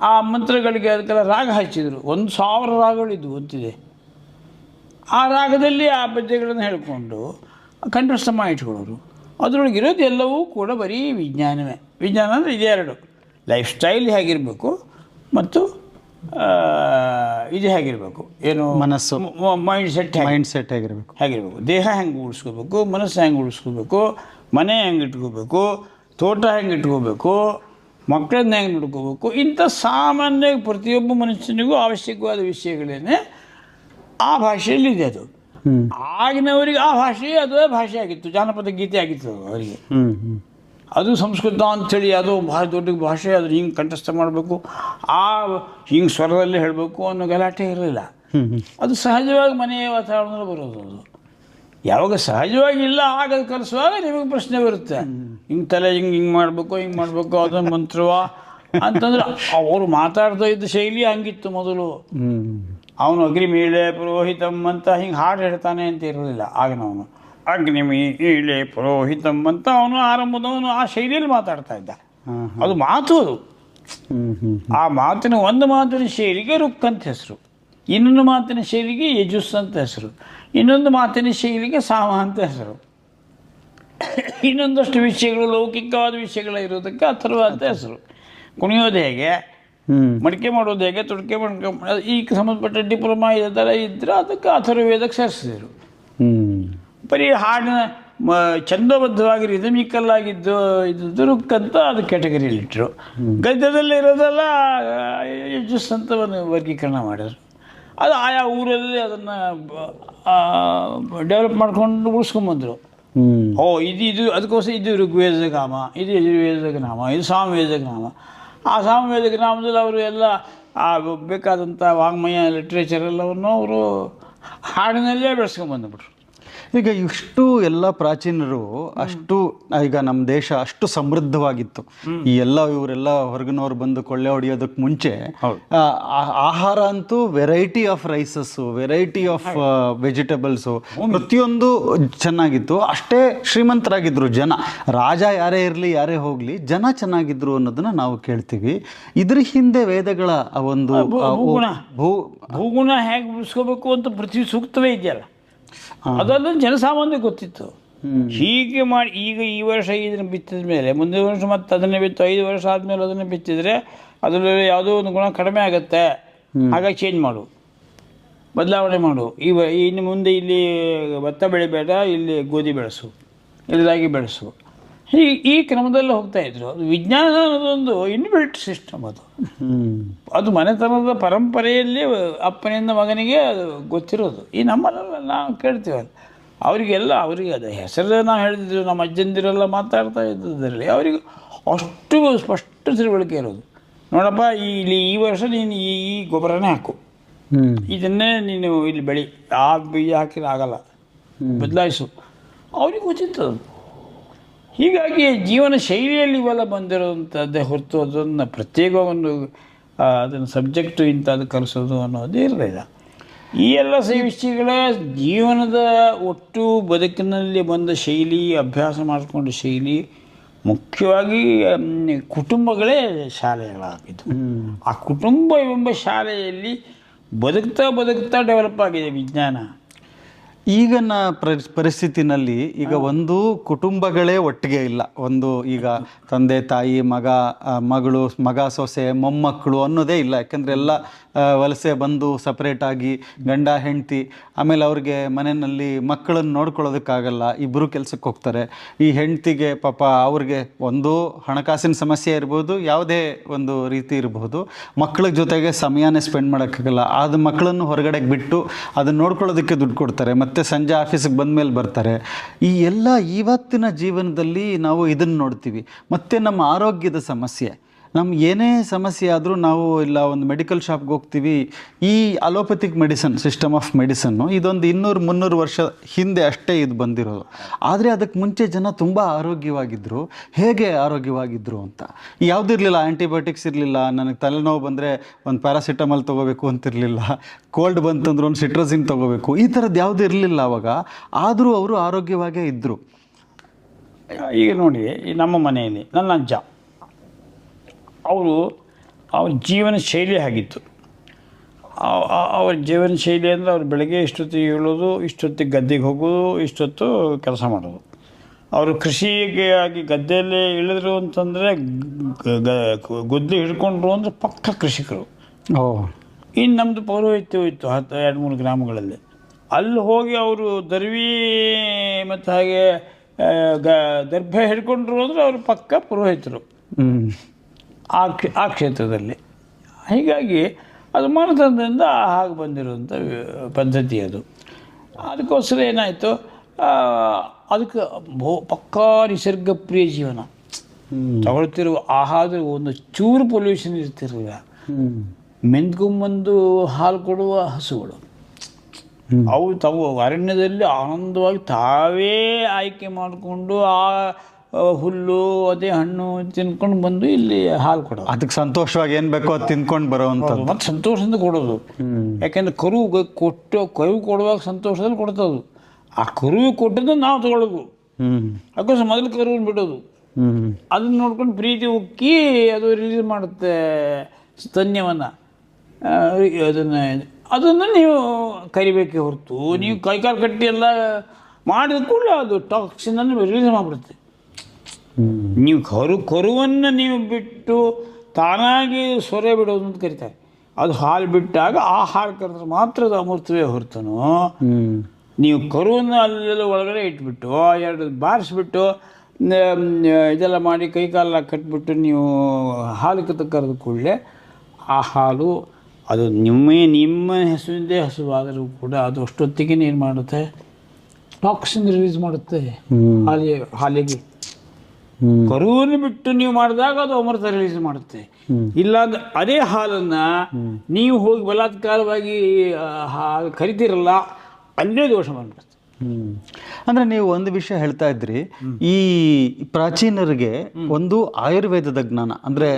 ಆ ಮಂತ್ರಗಳಿಗೆ ಅದಕ್ಕೆಲ್ಲ ರಾಗ ಹಚ್ಚಿದರು. ಒಂದು ಸಾವಿರ ರಾಗಗಳಿದ್ದು ಅಂತಿದೆ ಆ ರಾಗದಲ್ಲಿ ಆ ಪದ್ಯಗಳನ್ನು ಹೇಳಿಕೊಂಡು ಕಂಠಸ್ಥ ಮಾಡಿ ಇಟ್ಕೊಳ್ಳೋರು. ಅದರೊಳಗೆ ಇರೋದು ಎಲ್ಲವೂ ಕೂಡ ಬರೀ ವಿಜ್ಞಾನವೇ. ವಿಜ್ಞಾನ ಅಂದರೆ ಇದೇ ಎರಡು. ಲೈಫ್ ಸ್ಟೈಲ್ ಹೇಗಿರಬೇಕು ಮತ್ತು ಇದು ಹೇಗಿರಬೇಕು. ಏನು ಮನಸ್ಸು. ಮೈಂಡ್ ಸೆಟ್ ಮೈಂಡ್ ಸೆಟ್ ಆಗಿರ್ಬೇಕು ಹೇಗಿರಬೇಕು? ದೇಹ ಹೆಂಗೆ ಉಳಿಸ್ಕೋಬೇಕು? ಮನಸ್ಸು ಹೆಂಗೆ ಉಳಿಸ್ಕೋಬೇಕು? ಮನೆ ಹೆಂಗೆ ಇಟ್ಕೋಬೇಕು? ತೋಟ ಹೆಂಗೆ ಇಟ್ಕೋಬೇಕು? ಮಕ್ಕಳನ್ನ ಹೆಂಗೆ ನೋಡ್ಕೋಬೇಕು. ಇಂಥ ಸಾಮಾನ್ಯ ಪ್ರತಿಯೊಬ್ಬ ಮನುಷ್ಯನಿಗೂ ಅವಶ್ಯಕವಾದ ವಿಷಯಗಳೇನೆ ಆ ಭಾಷೆಯಲ್ಲಿ ಇದೆ ಅದು. ಆಗಿನವರಿಗೆ ಆ ಭಾಷೆ ಅದೇ ಭಾಷೆ ಆಗಿತ್ತು ಜಾನಪದ ಗೀತೆ ಆಗಿತ್ತು ಅವರಿಗೆ. ಅದು ಸಂಸ್ಕೃತ ಅಂಥೇಳಿ ಅದು ಭಾಳ ದೊಡ್ಡ ಭಾಷೆ ಅದು ಹಿಂಗೆ ಕಂಠಸ್ಥ ಮಾಡಬೇಕು ಆ ಹಿಂಗೆ ಸ್ವರದಲ್ಲಿ ಹೇಳಬೇಕು ಅನ್ನೋ ಗಲಾಟೆ ಇರಲಿಲ್ಲ. ಅದು ಸಹಜವಾಗಿ ಮನೆಯ ವಾತಾವರಣದಲ್ಲಿ ಬರೋದು ಅದು. ಯಾವಾಗ ಸಹಜವಾಗಿ ಇಲ್ಲ ಆಗ ಅದು ಕಲಿಸುವಾಗ ನಿಮಗೆ ಪ್ರಶ್ನೆ ಬರುತ್ತೆ. ಹಿಂಗೆ ತಲೆ ಹಿಂಗೆ ಹಿಂಗೆ ಮಾಡಬೇಕು ಹಿಂಗೆ ಮಾಡಬೇಕು ಅದನ್ನು ಮಂತ್ರವ ಅಂತಂದ್ರೆ ಅವರು ಮಾತಾಡ್ತಾ ಇದ್ದ ಶೈಲಿ ಹಂಗಿತ್ತು ಮೊದಲು. ಅವನು ಅಗ್ನಿಮೀಳೆ ಪುರೋಹಿತಂ ಅಂತ ಹಿಂಗೆ ಹಾಡು ಹೇಳ್ತಾನೆ ಅಂತ ಇರಲಿಲ್ಲ ಆಗಿನವನು ಅಗ್ನಿಮೀಳೆ ಪುರೋಹಿತಂ ಅಂತ ಅವನು ಆರಂಭದವನು ಆ ಶೈಲಿಯಲ್ಲಿ ಮಾತಾಡ್ತಾ ಇದ್ದ. ಅದು ಮಾತು ಅದು. ಆ ಮಾತಿನ ಒಂದು ಮಾತಿನ ಶೈಲಿಗೆ ರುಕ್ ಅಂತ ಹೆಸರು. ಇನ್ನೊಂದು ಮಾತಿನ ಶೈಲಿಗೆ ಯಜುಸ್ ಅಂತ ಹೆಸರು. ಇನ್ನೊಂದು ಮಾತಿನ ಶೈಲಿಗೆ ಸಾಮ ಅಂತ ಹೆಸರು. ಇನ್ನೊಂದಷ್ಟು ವಿಷಯಗಳು ಲೌಕಿಕವಾದ ವಿಷಯಗಳು ಇರೋದಕ್ಕೆ ಅಥರ್ವ ಅಂತ ಹೆಸರು. ಕುಣಿಯೋದು ಹೇಗೆ? ಮಡಿಕೆ ಮಾಡೋದು ಹೇಗೆ? ತುಡಿಕೆ ಮಡಿಕೆ ಈಗ ಸಂಬಂಧಪಟ್ಟ ಡಿಪ್ಲೊಮಾ ಇದೆಲ್ಲ ಇದ್ದರೆ ಅದಕ್ಕೆ ಅಥರ್ವೇದಕ್ಕೆ ಸೇರಿಸಿದರು. ಬರೀ ಹಾಡಿನ ಮ ಚಂದಬದ್ಧವಾಗಿ ರಿದಮಿಕಲ್ ಆಗಿದ್ದು ಇದ್ದದ್ದು ರುಕ್ ಅಂತ ಅದು ಕ್ಯಾಟಗರಿಯಲ್ಲಿಟ್ಟರು ಗದ್ಯದಲ್ಲಿ ಇರೋದೆಲ್ಲ ಯಜಸ್ ಅಂತ ಒಂದು ವರ್ಗೀಕರಣ ಮಾಡಿದ್ರು. ಅದು ಆಯಾ ಊರಲ್ಲಿ ಅದನ್ನು ಡೆವಲಪ್ ಮಾಡ್ಕೊಂಡು ಉಳಿಸ್ಕೊಂಬಂದರು. ಓ ಇದು ಇದು ಅದಕ್ಕೋಸ್ಕರ ಇದು ಋಗ್ವೇದ ನಾಮ ಇದು ಯಜುರ್ವೇದದ ನಾಮ ಇದು ಸಾಮವೇದಕ ನಾಮ ಆ ಸಾಮವೇದಕ ನಾಮದಲ್ಲಿ ಅವರು ಎಲ್ಲ ಆ ಬೇಕಾದಂಥ ವಾಂಗ್ಮಯ ಲಿಟ್ರೇಚರ್ ಎಲ್ಲವನ್ನು ಅವರು ಹಾಡಿನಲ್ಲೇ ಬೆಳೆಸ್ಕೊಂಬಂದ್ಬಿಟ್ರು. ಈಗ ಇಷ್ಟು ಎಲ್ಲ ಪ್ರಾಚೀನರು ಅಷ್ಟು ಈಗ ನಮ್ಮ ದೇಶ ಅಷ್ಟು ಸಮೃದ್ಧವಾಗಿತ್ತು. ಈ ಎಲ್ಲ ಇವರೆಲ್ಲ ಹೊರಗಿನವ್ರು ಬಂದು ಕೊಳ್ಳೆ ಹೊಡೆಯೋದಕ್ಕೆ ಮುಂಚೆ ಆಹಾರ ಅಂತೂ variety of rices variety of vegetables ಪ್ರತಿಯೊಂದು ಚೆನ್ನಾಗಿತ್ತು. ಅಷ್ಟೇ ಶ್ರೀಮಂತರಾಗಿದ್ರು ಜನ. ರಾಜ ಯಾರೇ ಇರಲಿ ಯಾರೇ ಹೋಗಲಿ ಜನ ಚೆನ್ನಾಗಿದ್ರು ಅನ್ನೋದನ್ನ ನಾವು ಕೇಳ್ತೀವಿ. ಇದ್ರ ಹಿಂದೆ ವೇದಗಳ ಒಂದು ಭೂಗುಣ. ಭೂಗುಣ ಹೇಗೆ ಉಳಿಸ್ಕೋಬೇಕು ಅಂತ ಪೃಥ್ವಿ ಸೂಕ್ತವೇ ಇದೆಯಲ್ಲ. ಅದೆಲ್ಲ ಜನಸಾಮಾನ್ಯ ಗೊತ್ತಿತ್ತು. ಹೀಗೆ ಮಾಡಿ ಈಗ ಈ ವರ್ಷ ಇದನ್ನು ಬಿತ್ತಿದ ಮೇಲೆ ಮುಂದಿನ ವರ್ಷ ಮತ್ತೆ ಅದನ್ನೇ ಬಿತ್ತು ಐದು ವರ್ಷ ಆದಮೇಲೆ ಅದನ್ನು ಬಿತ್ತಿದ್ರೆ ಅದರಲ್ಲಿ ಯಾವುದೋ ಒಂದು ಗುಣ ಕಡಿಮೆ ಆಗುತ್ತೆ. ಹಾಗಾಗಿ ಚೇಂಜ್ ಮಾಡು. ಬದಲಾವಣೆ ಮಾಡು. ಈ ಇನ್ನು ಮುಂದೆ ಇಲ್ಲಿ ಭತ್ತ ಬೆಳಿಬೇಡ ಇಲ್ಲಿ ಗೋಧಿ ಬೆಳೆಸು ಇಲ್ಲಿ ರಾಗಿ ಬೆಳೆಸು. ಈ ಈ ಕ್ರಮದಲ್ಲಿ ಹೋಗ್ತಾ ಇದ್ರು. ಅದು ವಿಜ್ಞಾನ ಅನ್ನೋದೊಂದು ಇನ್ಬಿಲ್ಟ್ ಸಿಸ್ಟಮ್ ಅದು. ಅದು ಮನೆತನದ ಪರಂಪರೆಯಲ್ಲಿ ಅಪ್ಪನಿಂದ ಮಗನಿಗೆ ಅದು ಗೊತ್ತಿರೋದು. ಈ ನಮ್ಮಲ್ಲೆಲ್ಲ ನಾವು ಕೇಳ್ತೀವಲ್ಲ ಅವರಿಗೆಲ್ಲ ಅವರಿಗೆ ಅದು ಹೆಸರು ನಾವು ಹೇಳಿದ್ರು ನಮ್ಮ ಅಜ್ಜಂದಿರೆಲ್ಲ ಮಾತಾಡ್ತಾ ಇದ್ದದ್ರಲ್ಲಿ ಅವರಿಗೆ ಅಷ್ಟು ಸ್ಪಷ್ಟ ತಿಳುವಳಿಕೆ ಇರೋದು. ನೋಡಪ್ಪ ಇಲ್ಲಿ ಈ ವರ್ಷ ನೀನು ಈ ಈ ಗೊಬ್ಬರನೇ ಹಾಕು. ಇದನ್ನೇ ನೀನು ಇಲ್ಲಿ ಬೆಳಿ. ಆ ಬೀಜ ಹಾಕಿದ್ರೆ ಆಗಲ್ಲ. ಬದಲಾಯಿಸು. ಅವ್ರಿಗೆ ಗೊತ್ತಿತ್ತು ಹೀಗಾಗಿ ಜೀವನ ಶೈಲಿಯಲ್ಲಿ ಇವೆಲ್ಲ ಬಂದಿರೋವಂಥದ್ದೇ ಹೊರತು ಅದನ್ನು ಪ್ರತ್ಯೇಕ ಒಂದು ಅದನ್ನು ಸಬ್ಜೆಕ್ಟು ಇಂಥದ್ದು ಕಲಿಸೋದು ಅನ್ನೋದು ಇರಲಿಲ್ಲ. ಈ ಎಲ್ಲ ವಿಷಯಗಳ ಜೀವನದ ಒಟ್ಟು ಬದುಕಿನಲ್ಲಿ ಬಂದ ಶೈಲಿ ಅಭ್ಯಾಸ ಮಾಡಿಕೊಂಡ ಶೈಲಿ ಮುಖ್ಯವಾಗಿ ಕುಟುಂಬಗಳೇ ಶಾಲೆಗಳಾಗಿದ್ದು. ಹ್ಮ್. ಆ ಕುಟುಂಬ ಎಂಬ ಶಾಲೆಯಲ್ಲಿ ಬದುಕ್ತಾ ಬದುಕ್ತಾ ಡೆವಲಪ್ ಆಗಿದೆ ವಿಜ್ಞಾನ. ಈಗಿನ ಪರಿ- ಪರಿಸ್ಥಿತಿನಲ್ಲಿ ಈಗ ಒಂದು ಕುಟುಂಬಗಳೇ ಒಟ್ಟಿಗೆ ಇಲ್ಲ. ಒಂದು ಈಗ ತಂದೆ ತಾಯಿ ಮಗ ಮಗಳು ಮಗ ಸೊಸೆ ಮೊಮ್ಮಕ್ಕಳು ಅನ್ನೋದೇ ಇಲ್ಲ. ಯಾಕಂದರೆ ಎಲ್ಲ ವಲಸೆ ಬಂದು ಸಪ್ರೇಟಾಗಿ ಗಂಡ ಹೆಂಡತಿ ಆಮೇಲೆ ಅವ್ರಿಗೆ ಮನೆಯಲ್ಲಿ ಮಕ್ಕಳನ್ನು ನೋಡ್ಕೊಳ್ಳೋದಕ್ಕಾಗಲ್ಲ ಇಬ್ಬರು ಕೆಲಸಕ್ಕೆ ಹೋಗ್ತಾರೆ. ಈ ಹೆಂಡತಿಗೆ ಪಾಪ ಅವ್ರಿಗೆ ಒಂದು ಹಣಕಾಸಿನ ಸಮಸ್ಯೆ ಇರ್ಬೋದು ಯಾವುದೇ ಒಂದು ರೀತಿ ಇರಬಹುದು ಮಕ್ಕಳ ಜೊತೆಗೆ ಸಮಯನೇ ಸ್ಪೆಂಡ್ ಮಾಡೋಕ್ಕಾಗಲ್ಲ. ಅದು ಮಕ್ಕಳನ್ನು ಹೊರಗಡೆಗೆ ಬಿಟ್ಟು ಅದನ್ನ ನೋಡ್ಕೊಳ್ಳೋದಕ್ಕೆ ದುಡ್ಡು ಕೊಡ್ತಾರೆ. ಮತ್ತೆ ಸಂಜೆ ಆಫೀಸಿಗೆ ಬಂದಮೇಲೆ ಬರ್ತಾರೆ. ಈ ಎಲ್ಲ ಇವತ್ತಿನ ಜೀವನದಲ್ಲಿ ನಾವು ಇದನ್ನು ನೋಡ್ತೀವಿ. ಮತ್ತೆ ನಮ್ಮ ಆರೋಗ್ಯದ ಸಮಸ್ಯೆ. ನಮ್ಗೆ ಏನೇ ಸಮಸ್ಯೆ ಆದರೂ ನಾವು ಇಲ್ಲ ಒಂದು ಮೆಡಿಕಲ್ ಶಾಪ್ಗೆ ಹೋಗ್ತೀವಿ, ಈ ಅಲೋಪತಿಕ್ ಮೆಡಿಸನ್ ಸಿಸ್ಟಮ್ ಆಫ್ ಮೆಡಿಸನ್ನು ಇದೊಂದು ಇನ್ನೂರು ಮುನ್ನೂರು ವರ್ಷ ಹಿಂದೆ ಅಷ್ಟೇ ಇದು ಬಂದಿರೋದು. ಆದರೆ ಅದಕ್ಕೆ ಮುಂಚೆ ಜನ ತುಂಬ ಆರೋಗ್ಯವಾಗಿದ್ದರು ಹೇಗೆ ಆರೋಗ್ಯವಾಗಿದ್ದರು ಅಂತ? ಯಾವುದಿರಲಿಲ್ಲ ಆ್ಯಂಟಿಬಯೋಟಿಕ್ಸ್ ಇರಲಿಲ್ಲ, ನನಗೆ ತಲೆನೋವು ಬಂದರೆ ಒಂದು ಪ್ಯಾರಾಸಿಟಮಾಲ್ ತೊಗೋಬೇಕು ಅಂತಿರಲಿಲ್ಲ ಕೋಲ್ಡ್ ಬಂತಂದ್ರೆ ಒಂದು ಸಿಟ್ರಸಿನ್ ತೊಗೋಬೇಕು, ಈ ಥರದ್ದು ಯಾವುದೂ ಇರಲಿಲ್ಲ ಅವಾಗ. ಆದರೂ ಅವರು ಆರೋಗ್ಯವಾಗೇ ಇದ್ದರು ಈಗ ನೋಡಿ ನಮ್ಮ ಮನೆಯಲ್ಲಿ ನನ್ನ ಅಜ್ಜ. ಅವರು ಅವ್ರ ಜೀವನ ಶೈಲಿ ಆಗಿತ್ತು ಅವ್ರ ಜೀವನ ಶೈಲಿ ಅಂದರೆ ಅವ್ರು ಬೆಳಗ್ಗೆ ಇಷ್ಟೊತ್ತಿಗೆ ಹೇಳೋದು ಇಷ್ಟೊತ್ತಿಗೆ ಗದ್ದೆಗೆ ಹೋಗೋದು ಇಷ್ಟೊತ್ತು ಕೆಲಸ ಮಾಡೋದು. ಅವರು ಕೃಷಿಗೆ ಆಗಿ ಗದ್ದೆಯಲ್ಲಿ ಇಳಿದ್ರು ಅಂತಂದರೆ ಗುದ್ಲಿ ಹಿಡ್ಕೊಂಡ್ರು ಅಂದರೆ ಪಕ್ಕ ಕೃಷಿಕರು. ಓ. ಇನ್ನು ನಮ್ಮದು ಪೌರೋಹಿತ್ಯ ಇತ್ತು ಹತ್ತು ಎರಡು ಮೂರು ಗ್ರಾಮಗಳಲ್ಲಿ. ಅಲ್ಲಿ ಹೋಗಿ ಅವರು ದರ್ವಿ ಮತ್ತು ಹಾಗೆ ಗ ದರ್ಭೆ ಹಿಡ್ಕೊಂಡ್ರು ಅಂದರೆ ಅವರು ಪಕ್ಕ ಪುರೋಹಿತರು. ಆ ಕ್ಷೇ ಆ ಕ್ಷೇತ್ರದಲ್ಲಿ. ಹೀಗಾಗಿ ಅದು ಮನತನದಿಂದ ಹಾಗೆ ಬಂದಿರುವಂಥ ಪದ್ಧತಿ ಅದು. ಅದಕ್ಕೋಸ್ಕರ ಏನಾಯಿತು? ಅದಕ್ಕೆ ಭೋ ಪಕ್ಕಾ ನಿಸರ್ಗಪ್ರಿಯ ಜೀವನ. ತಗೊಳ್ತಿರುವ ಆಹಾರ ಒಂದು ಚೂರು ಪೊಲ್ಯೂಷನ್ ಇರ್ತಿರಲಿಲ್ಲ. ಮೆಂದ್ಕೊಂಬಂದು ಹಾಲು ಕೊಡುವ ಹಸುಗಳು. ಅವು ತಾವು ಅರಣ್ಯದಲ್ಲಿ ಆನಂದವಾಗಿ ತಾವೇ ಆಯ್ಕೆ ಮಾಡಿಕೊಂಡು ಆ, ಹುಲ್ಲು ಅದೇ ಹಣ್ಣು ತಿನ್ಕೊಂಡು ಬಂದು ಇಲ್ಲಿ ಹಾಲು ಕೊಡೋದು. ಅದಕ್ಕೆ ಸಂತೋಷವಾಗಿ ಏನು ಬೇಕೋ ಅದು ತಿನ್ಕೊಂಡು ಬರೋವಂಥದ್ದು. ಮತ್ತು ಸಂತೋಷದಿಂದ ಕೊಡೋದು. ಯಾಕೆಂದ್ರೆ ಕರು ಕೊಟ್ಟು ಕರು ಕೊಡುವಾಗ ಸಂತೋಷದಲ್ಲಿ ಕೊಡ್ತದು. ಆ ಕರು ಕೊಟ್ಟದ್ದು ನಾವು ತಗೊಳ್ಳೋದು. ಯಾಕೋಸ್ಕರ ಮೊದಲು ಕರುವನ್ನು ಬಿಡೋದು. ಅದನ್ನ ನೋಡ್ಕೊಂಡು ಪ್ರೀತಿ ಉಕ್ಕಿ ಅದು ರಿಲೀಸ್ ಮಾಡುತ್ತೆ ಸ್ತನ್ಯವನ್ನು. ಅದನ್ನು ಅದನ್ನು ನೀವು ಕರಿಬೇಕೇ ಹೊರತು ನೀವು ಕೈಕಾಲು ಕಟ್ಟಿ ಎಲ್ಲ ಮಾಡಿದ ಕೂಡಲೇ ಅದು ಟಾಕ್ಸಿನನ್ನು ರಿಲೀಸ್ ಮಾಡಿಬಿಡುತ್ತೆ. ನೀವು ಕರು ಕರುವನ್ನು ನೀವು ಬಿಟ್ಟು ತಾನಾಗಿ ಸೊರೆ ಬಿಡೋದು ಅಂತ ಕರೀತಾರೆ. ಅದು ಹಾಲು ಬಿಟ್ಟಾಗ ಆ ಹಾಲು ಕರೆದ್ರೆ ಮಾತ್ರ ಅದು ಅಮೃತವೇ ಹೊರತನು. ನೀವು ಕರುವನ್ನು ಅಲ್ಲೆಲ್ಲ ಒಳಗಡೆ ಇಟ್ಬಿಟ್ಟು ಎರಡು ಬಾರಿಸ್ಬಿಟ್ಟು ಇದೆಲ್ಲ ಮಾಡಿ ಕೈ ಕಾಲ ಕಟ್ಬಿಟ್ಟು ನೀವು ಹಾಲು ಕರೆದ ಕೂಡಲೇ ಆ ಹಾಲು ಅದು ನಿಮ್ಮ ನಿಮ್ಮ ಹೆಸರಿಂದೇ ಹಸುವಾದರೂ ಕೂಡ ಅದು ಅಷ್ಟೊತ್ತಿಗೆ ಏನು ಮಾಡುತ್ತೆ? ಟಾಕ್ಸಿನ್ ರಿಲೀಸ್ ಮಾಡುತ್ತೆ. ಹಾಲಿಗೆ ಹಾಲಿಗೆ. ಕರುವನ್ನು ಬಿಟ್ಟು ನೀವು ಮಾಡಿದಾಗ ಅದು ಅಮೃತ ರಿಲೀಸ್ ಮಾಡುತ್ತೆ ಹ್ಮ್. ಇಲ್ಲ ಅಂದ್- ಹಾಲನ್ನ ನೀವು ಹೋಗಿ ಬಲಾತ್ಕಾರವಾಗಿ ಕರಿತೀರಲ್ಲ ಅಲ್ಲೇ ದೋಷ ಬಂದ್ಬಿಡುತ್ತೆ ಹ್ಮ್. ಅಂದ್ರೆ ನೀವು ಒಂದು ವಿಷಯ ಹೇಳ್ತಾ ಇದ್ರಿ ಈ ಪ್ರಾಚೀನರಿಗೆ ಒಂದು ಆಯುರ್ವೇದದ ಜ್ಞಾನ ಅಂದ್ರೆ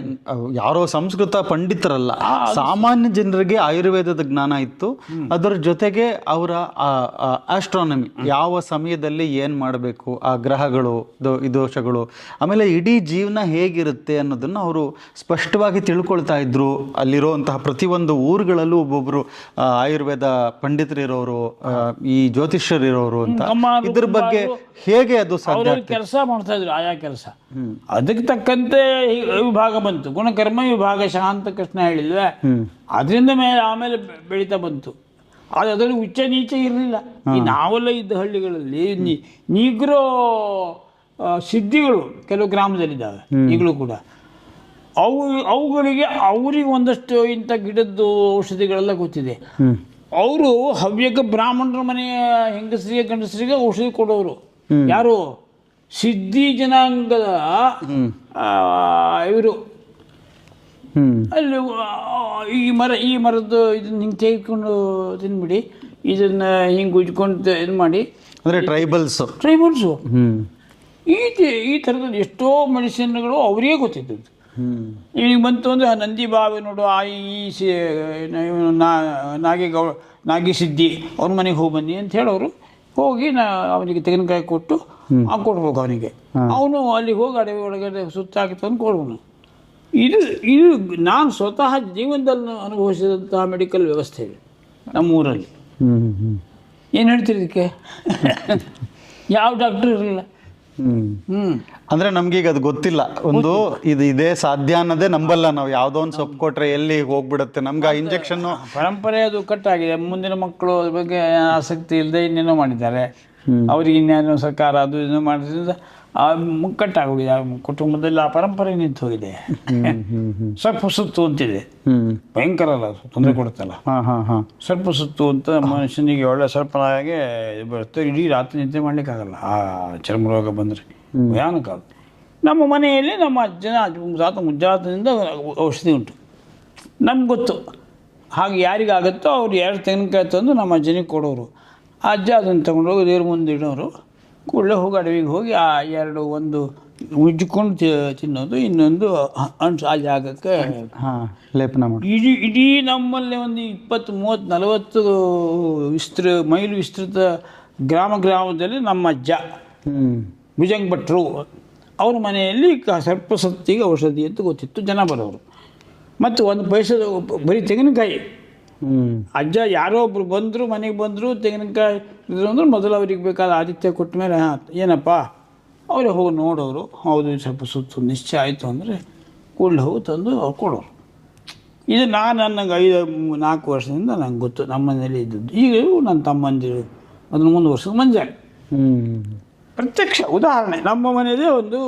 ಯಾರೋ ಸಂಸ್ಕೃತ ಪಂಡಿತರಲ್ಲ ಸಾಮಾನ್ಯ ಜನರಿಗೆ ಆಯುರ್ವೇದದ ಜ್ಞಾನ ಇತ್ತು. ಅದರ ಜೊತೆಗೆ ಅವರ ಆಸ್ಟ್ರಾನಮಿ ಯಾವ ಸಮಯದಲ್ಲಿ ಏನ್ ಮಾಡಬೇಕು ಆ ಗ್ರಹಗಳು ದೋಷಗಳು ಆಮೇಲೆ ಇಡೀ ಜೀವನ ಹೇಗಿರುತ್ತೆ ಅನ್ನೋದನ್ನ ಅವರು ಸ್ಪಷ್ಟವಾಗಿ ತಿಳ್ಕೊಳ್ತಾ ಇದ್ರು. ಅಲ್ಲಿರುವಂತಹ ಪ್ರತಿಯೊಂದು ಊರುಗಳಲ್ಲೂ ಒಬ್ಬೊಬ್ರು ಆಯುರ್ವೇದ ಪಂಡಿತರಿರೋರು ಈ ಈ ಜ್ಯೋತಿಷ್ಯರಿರೋರು ಅಂತ. ಇದ್ರ ಬಗ್ಗೆ ಹೇಗೆ ಅದು ಸಾಧ್ಯ ಅವರು ಕೆಲಸ ಮಾಡ್ತಾ ಇದ್ರು ಆಯಾ ಕೆಲಸ. ಅದಕ್ಕೆ ತಕ್ಕಂತೆ ವಿಭಾಗ ಬಂತು. ಗುಣಕರ್ಮ ವಿಭಾಗ ಶಾಂತ ಕೃಷ್ಣ ಹೇಳಿಲ್ವೇ ಅದರಿಂದ ಮೇಲೆ ಆಮೇಲೆ ಬೆಳೀತಾ ಬಂತು. ಆದ್ರೆ ಅದರಲ್ಲಿ ಉಚ್ಚ ನೀಚೆ ಇರಲಿಲ್ಲ. ಈ ನಾವೆಲ್ಲ ಇದ್ದ ಹಳ್ಳಿಗಳಲ್ಲಿ ನೀಗ್ರೋ ಸಿದ್ಧಿಗಳು ಕೆಲವು ಗ್ರಾಮದಲ್ಲಿದ್ದಾವೆ ಈಗಲೂ ಕೂಡ. ಅವು ಅವುಗಳಿಗೆ ಅವರಿಗೆ ಒಂದಷ್ಟು ಇಂಥ ಗಿಡದ್ದು ಔಷಧಿಗಳೆಲ್ಲ ಗೊತ್ತಿದೆ. ಅವರು ಹವ್ಯಕ ಬ್ರಾಹ್ಮಣರ ಮನೆಯ ಹೆಂಗಸರಿಗೆ ಗಂಡಸರಿಗೆ ಔಷಧಿ ಕೊಡೋರು. ಯಾರು? ಸಿದ್ಧಿ ಜನಾಂಗದ ಇವರು. ಅಲ್ಲಿ ಈ ಮರ ಈ ಮರದ್ದು ಇದನ್ನ ಹಿಂಗೆ ತೆಗೆದುಕೊಂಡು ತಿನ್ಬಿಡಿ. ಇದನ್ನ ಹಿಂಗೆ ಉಜ್ಕೊಂಡು ಇದು ಮಾಡಿ. ಅಂದ್ರೆ ಟ್ರೈಬಲ್ಸ್ ಟ್ರೈಬಲ್ಸು ಈ ಈ ಥರದ ಎಷ್ಟೋ ಮೆಡಿಸಿನ್ಗಳು ಅವರಿಗೆ ಗೊತ್ತಿದ್ದದ್ದು. ಈಗ ಬಂತು ಅಂದರೆ ನಂದಿ ಬಾವಿ ನೋಡು ಆ ಈ ಸಿ ಇವ್ನು ನಾ ನಾಗಿ ಗೌ ನಾಗಿ ಸಿದ್ಧಿ ಅವ್ರ ಮನೆಗೆ ಹೋಗಿ ಬನ್ನಿ ಅಂತ ಹೇಳೋರು. ಹೋಗಿ ನಾ ಅವನಿಗೆ ತೆಂಗಿನಕಾಯಿ ಕೊಟ್ಟು ಆ ಕೊಡ್ಬೇಕು ಅವನಿಗೆ. ಅವನು ಅಲ್ಲಿ ಹೋಗಿ ಅಡವಿ ಒಳಗಡೆ ಸುತ್ತಾಕಿ ಅಂತ ಕೊಡ್ಬೋದು. ಇದು ಇದು ನಾನು ಸ್ವತಃ ಜೀವನದಲ್ಲಿ ಅನುಭವಿಸಿದಂತಹ ಮೆಡಿಕಲ್ ವ್ಯವಸ್ಥೆ ಇದೆ ನಮ್ಮೂರಲ್ಲಿ. ಏನು ಹೇಳ್ತೀರಿ ಇದಕ್ಕೆ? ಯಾವ ಡಾಕ್ಟ್ರು ಇರಲಿಲ್ಲ? ಅಂದ್ರೆ ನಮ್ಗೀಗ ಅದು ಗೊತ್ತಿಲ್ಲ. ಒಂದು ಇದು ಇದೇ ಸಾಧ್ಯ ಅನ್ನೋದೇ ನಂಬಲ್ಲ ನಾವು. ಯಾವ್ದೋ ಒಂದು ಸೊಪ್ಪು ಕೊಟ್ರೆ ಎಲ್ಲಿ ಹೋಗ್ಬಿಡುತ್ತೆ? ನಮ್ಗೆ ಆ ಇಂಜೆಕ್ಷನ್ ಪರಂಪರೆ ಅದು ಕಟ್ಟಾಗಿದೆ ಮುಂದಿನ ಮಕ್ಕಳು ಅದ್ರ ಬಗ್ಗೆ ಆಸಕ್ತಿ ಇಲ್ಲದೆ ಇನ್ನೇನೋ ಮಾಡಿದ್ದಾರೆ. ಅವ್ರಿಗೆ ಇನ್ನೇನೋ ಸರ್ಕಾರ ಅದು ಇದು ಮಾಡಿದ್ರಿಂದ ಮುಕ್ಕಟ್ಟಾಗೋಗಿದೆ ಆ ಕುಟುಂಬದಲ್ಲಿ ಆ ಪರಂಪರೆ ನಿಂತು ಹೋಗಿದೆ ಸ್ವಲ್ಪ ಸುತ್ತು ಅಂತಿದೆ. ಭಯಂಕರ ಅಲ್ಲ ತೊಂದರೆ ಕೊಡುತ್ತಲ್ಲ. ಸ್ವಲ್ಪ ಹಾ ಹಾ. ಸರ್ಪ ಸುತ್ತು ಅಂತ ಮನುಷ್ಯನಿಗೆ ಒಳ್ಳೆ ಸರ್ಪನಾಗೆ ಬರುತ್ತೆ. ಇಡೀ ರಾತ್ರಿ ನಿದ್ದೆ ಮಾಡ್ಲಿಕ್ಕಾಗಲ್ಲ. ಆ ಚರ್ಮ ರೋಗ ಬಂದರೆ ಭಯಾನಕ ನಮ್ಮ ಮನೆಯಲ್ಲಿ ನಮ್ಮ ಅಜ್ಜನ ಜಾತ ಮುಜ್ಜಾತದಿಂದ ಔಷಧಿ ಉಂಟು. ನಮ್ಗೆ ಗೊತ್ತು. ಹಾಗೆ ಯಾರಿಗಾಗುತ್ತೋ ಅವ್ರು ಎರಡು ತೆಂಗಿನಕಾಯಿ ತಂದು ನಮ್ಮ ಅಜ್ಜನಿಗೆ ಕೊಡೋರು. ಆ ಅಜ್ಜ ಅದನ್ನು ತಗೊಂಡೋಗಿ ದೇವ್ರ ಮುಂದೆ ಇಡೋರು. ಕೂಡಲೇ ಹೋಗಿ ಅಡವಿಗೆ ಹೋಗಿ ಆ ಎರಡು ಒಂದು ಉಜ್ಜಿಕೊಂಡು ತಿ- ತಿನ್ನೋದು ಇನ್ನೊಂದು ಅಂಟು ಆ ಜಾಗಕ್ಕೆ ಹಾ ಲೇಪನ ಮಾಡಿ. ಇಡೀ ಇಡೀ ನಮ್ಮಲ್ಲಿ ಒಂದು ಇಪ್ಪತ್ತು ಮೂವತ್ತು ನಲವತ್ತು ವಿಸ್ತೃ ಮೈಲು ವಿಸ್ತೃತ ಗ್ರಾಮ ಗ್ರಾಮದಲ್ಲಿ ನಮ್ಮ ಅಜ್ಜ ಭುಜಂಗ್ ಭಟ್ರು ಅವ್ರ ಮನೆಯಲ್ಲಿ ಕ- ಸರ್ಪಸತ್ತಿಗೆ ಔಷಧಿ ಅಂತ ಗೊತ್ತಿತ್ತು ಜನ ಬರೋರು. ಮತ್ತು ಒಂದು ಪೈಸದ ಬರೀ ತೆಂಗಿನಕಾಯಿ. ಅಜ್ಜ ಯಾರೋ ಒಬ್ರು ಬಂದರು ಮನೆಗೆ ಬಂದರು ತೆಂಗಿನಕಾಯಿ ಇದ್ರು ಅಂದ್ರೆ ಮೊದಲು ಅವ್ರಿಗೆ ಬೇಕಾದ ಆದಿತ್ಯ ಕೊಟ್ಟ ಮೇಲೆ ಏನಪ್ಪ? ಅವರೇ ಹೋಗಿ ನೋಡೋರು ಹೌದು ಸ್ವಲ್ಪ ಸುತ್ತು ನಿಶ್ಚಯ ಆಯಿತು ಅಂದರೆ ಕೂಡ ಹೋಗಿ ತಂದು ಅವ್ರು ಕೊಡೋರು. ಇದು ನಾನು ನನಗೆ ಐದು ನಾಲ್ಕು ವರ್ಷದಿಂದ ನಂಗೆ ಗೊತ್ತು ನಮ್ಮ ಮನೇಲಿ ಇದ್ದದ್ದು. ಈಗ ನನ್ನ ತಮ್ಮಂದಿರು ಅದನ್ನು ಮುಂದೆ ವರ್ಷದ ಮಂಜ ಹ್ಞೂ ಪ್ರತ್ಯಕ್ಷ ಉದಾಹರಣೆ. ನಮ್ಮ ಮನೆಯದೇ ಒಂದು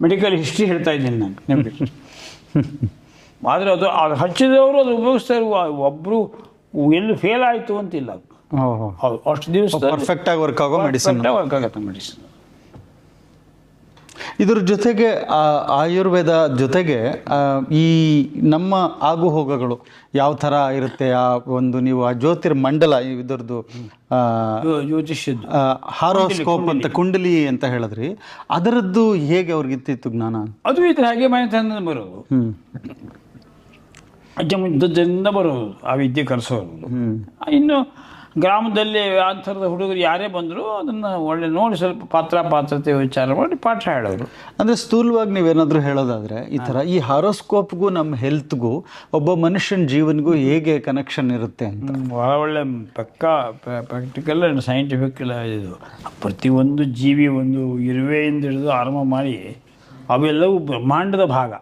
ಮೆಡಿಕಲ್ ಹಿಸ್ಟ್ರಿ ಹೇಳ್ತಾ ಇದ್ದೀನಿ ನಾನು ನೆನಪಿ ಆದರೆ ಅದು ಅದು ಹಚ್ಚಿದವರು ಅದು ಉಪಯೋಗಿಸ್ತಾ ಇರುವ ಒಬ್ಬರು ಎಲ್ಲಿ ಫೇಲ್ ಆಯಿತು ಅಂತಿಲ್ಲ. ಹೌದು ಅಷ್ಟು ದಿವಸ ಪರ್ಫೆಕ್ಟ್ ಆಗಿ ವರ್ಕ್ ಆಗೋ ಮೆಡಿಸಿನ್ ವರ್ಕ್ ಆಗುತ್ತೆ ಮೆಡಿಸಿನ್ ಇದ್ರ ಜೊತೆಗೆ ಆಯುರ್ವೇದ ಜೊತೆಗೆ ಈ ನಮ್ಮ ಆಗು ಹೋಗಗಳು ಯಾವ ಥರ ಇರುತ್ತೆ? ಆ ಒಂದು ನೀವು ಆ ಜ್ಯೋತಿರ್ಮಂಡಲ ಜ್ಯೋತಿಷ್ಯದ್ದು ಆ, ಹಾರೋಸ್ಕೋಪ್ ಅಂತ ಕುಂಡಲಿ. ಅಂತ ಹೇಳಿದ್ರಿ. ಅದರದ್ದು ಹೇಗೆ ಅವ್ರಿಗೆ ಇತ್ತಿತ್ತು ಜ್ಞಾನ? ಅದು ಇದ್ರೆ ಹಾಗೆ ಮನೆತನದಿಂದ ಬರೋದು ಹ್ಮ್ ಅಜ್ಜ ಮುದ್ದದಿಂದ ಬರೋದು ಆ ವಿದ್ಯೆ ಕಲಿಸೋರು ಇನ್ನು ಗ್ರಾಮದಲ್ಲಿ ಆ ಥರದ ಹುಡುಗರು ಯಾರೇ ಬಂದರೂ ಅದನ್ನು ಒಳ್ಳೆ ನೋಡಿ ಸ್ವಲ್ಪ ಪಾತ್ರ ಪಾತ್ರತೆ ವಿಚಾರ ಮಾಡಿ ಪಾಠ ಹೇಳೋರು. ಅಂದರೆ ಸ್ಥೂಲವಾಗಿ ನೀವೇನಾದರೂ ಹೇಳೋದಾದರೆ ಈ ಥರ ಈ ಹಾರೋಸ್ಕೋಪ್ಗೂ ನಮ್ಮ ಹೆಲ್ತ್ಗೂ ಒಬ್ಬ ಮನುಷ್ಯನ ಜೀವನಗೂ ಹೇಗೆ ಕನೆಕ್ಷನ್ ಇರುತ್ತೆ ಅಂತ? ಭಾಳ ಒಳ್ಳೆ ಪಕ್ಕ ಪ್ರಾಕ್ಟಿಕಲ್ ಆ್ಯಂಡ್ ಸೈಂಟಿಫಿಕ್ ಇದು. ಪ್ರತಿಯೊಂದು ಜೀವಿ ಒಂದು ಇರುವೆಯಿಂದ ಹಿಡಿದು ಆರಂಭ ಮಾಡಿ ಅವೆಲ್ಲವೂ ಬ್ರಹ್ಮಾಂಡದ ಭಾಗ.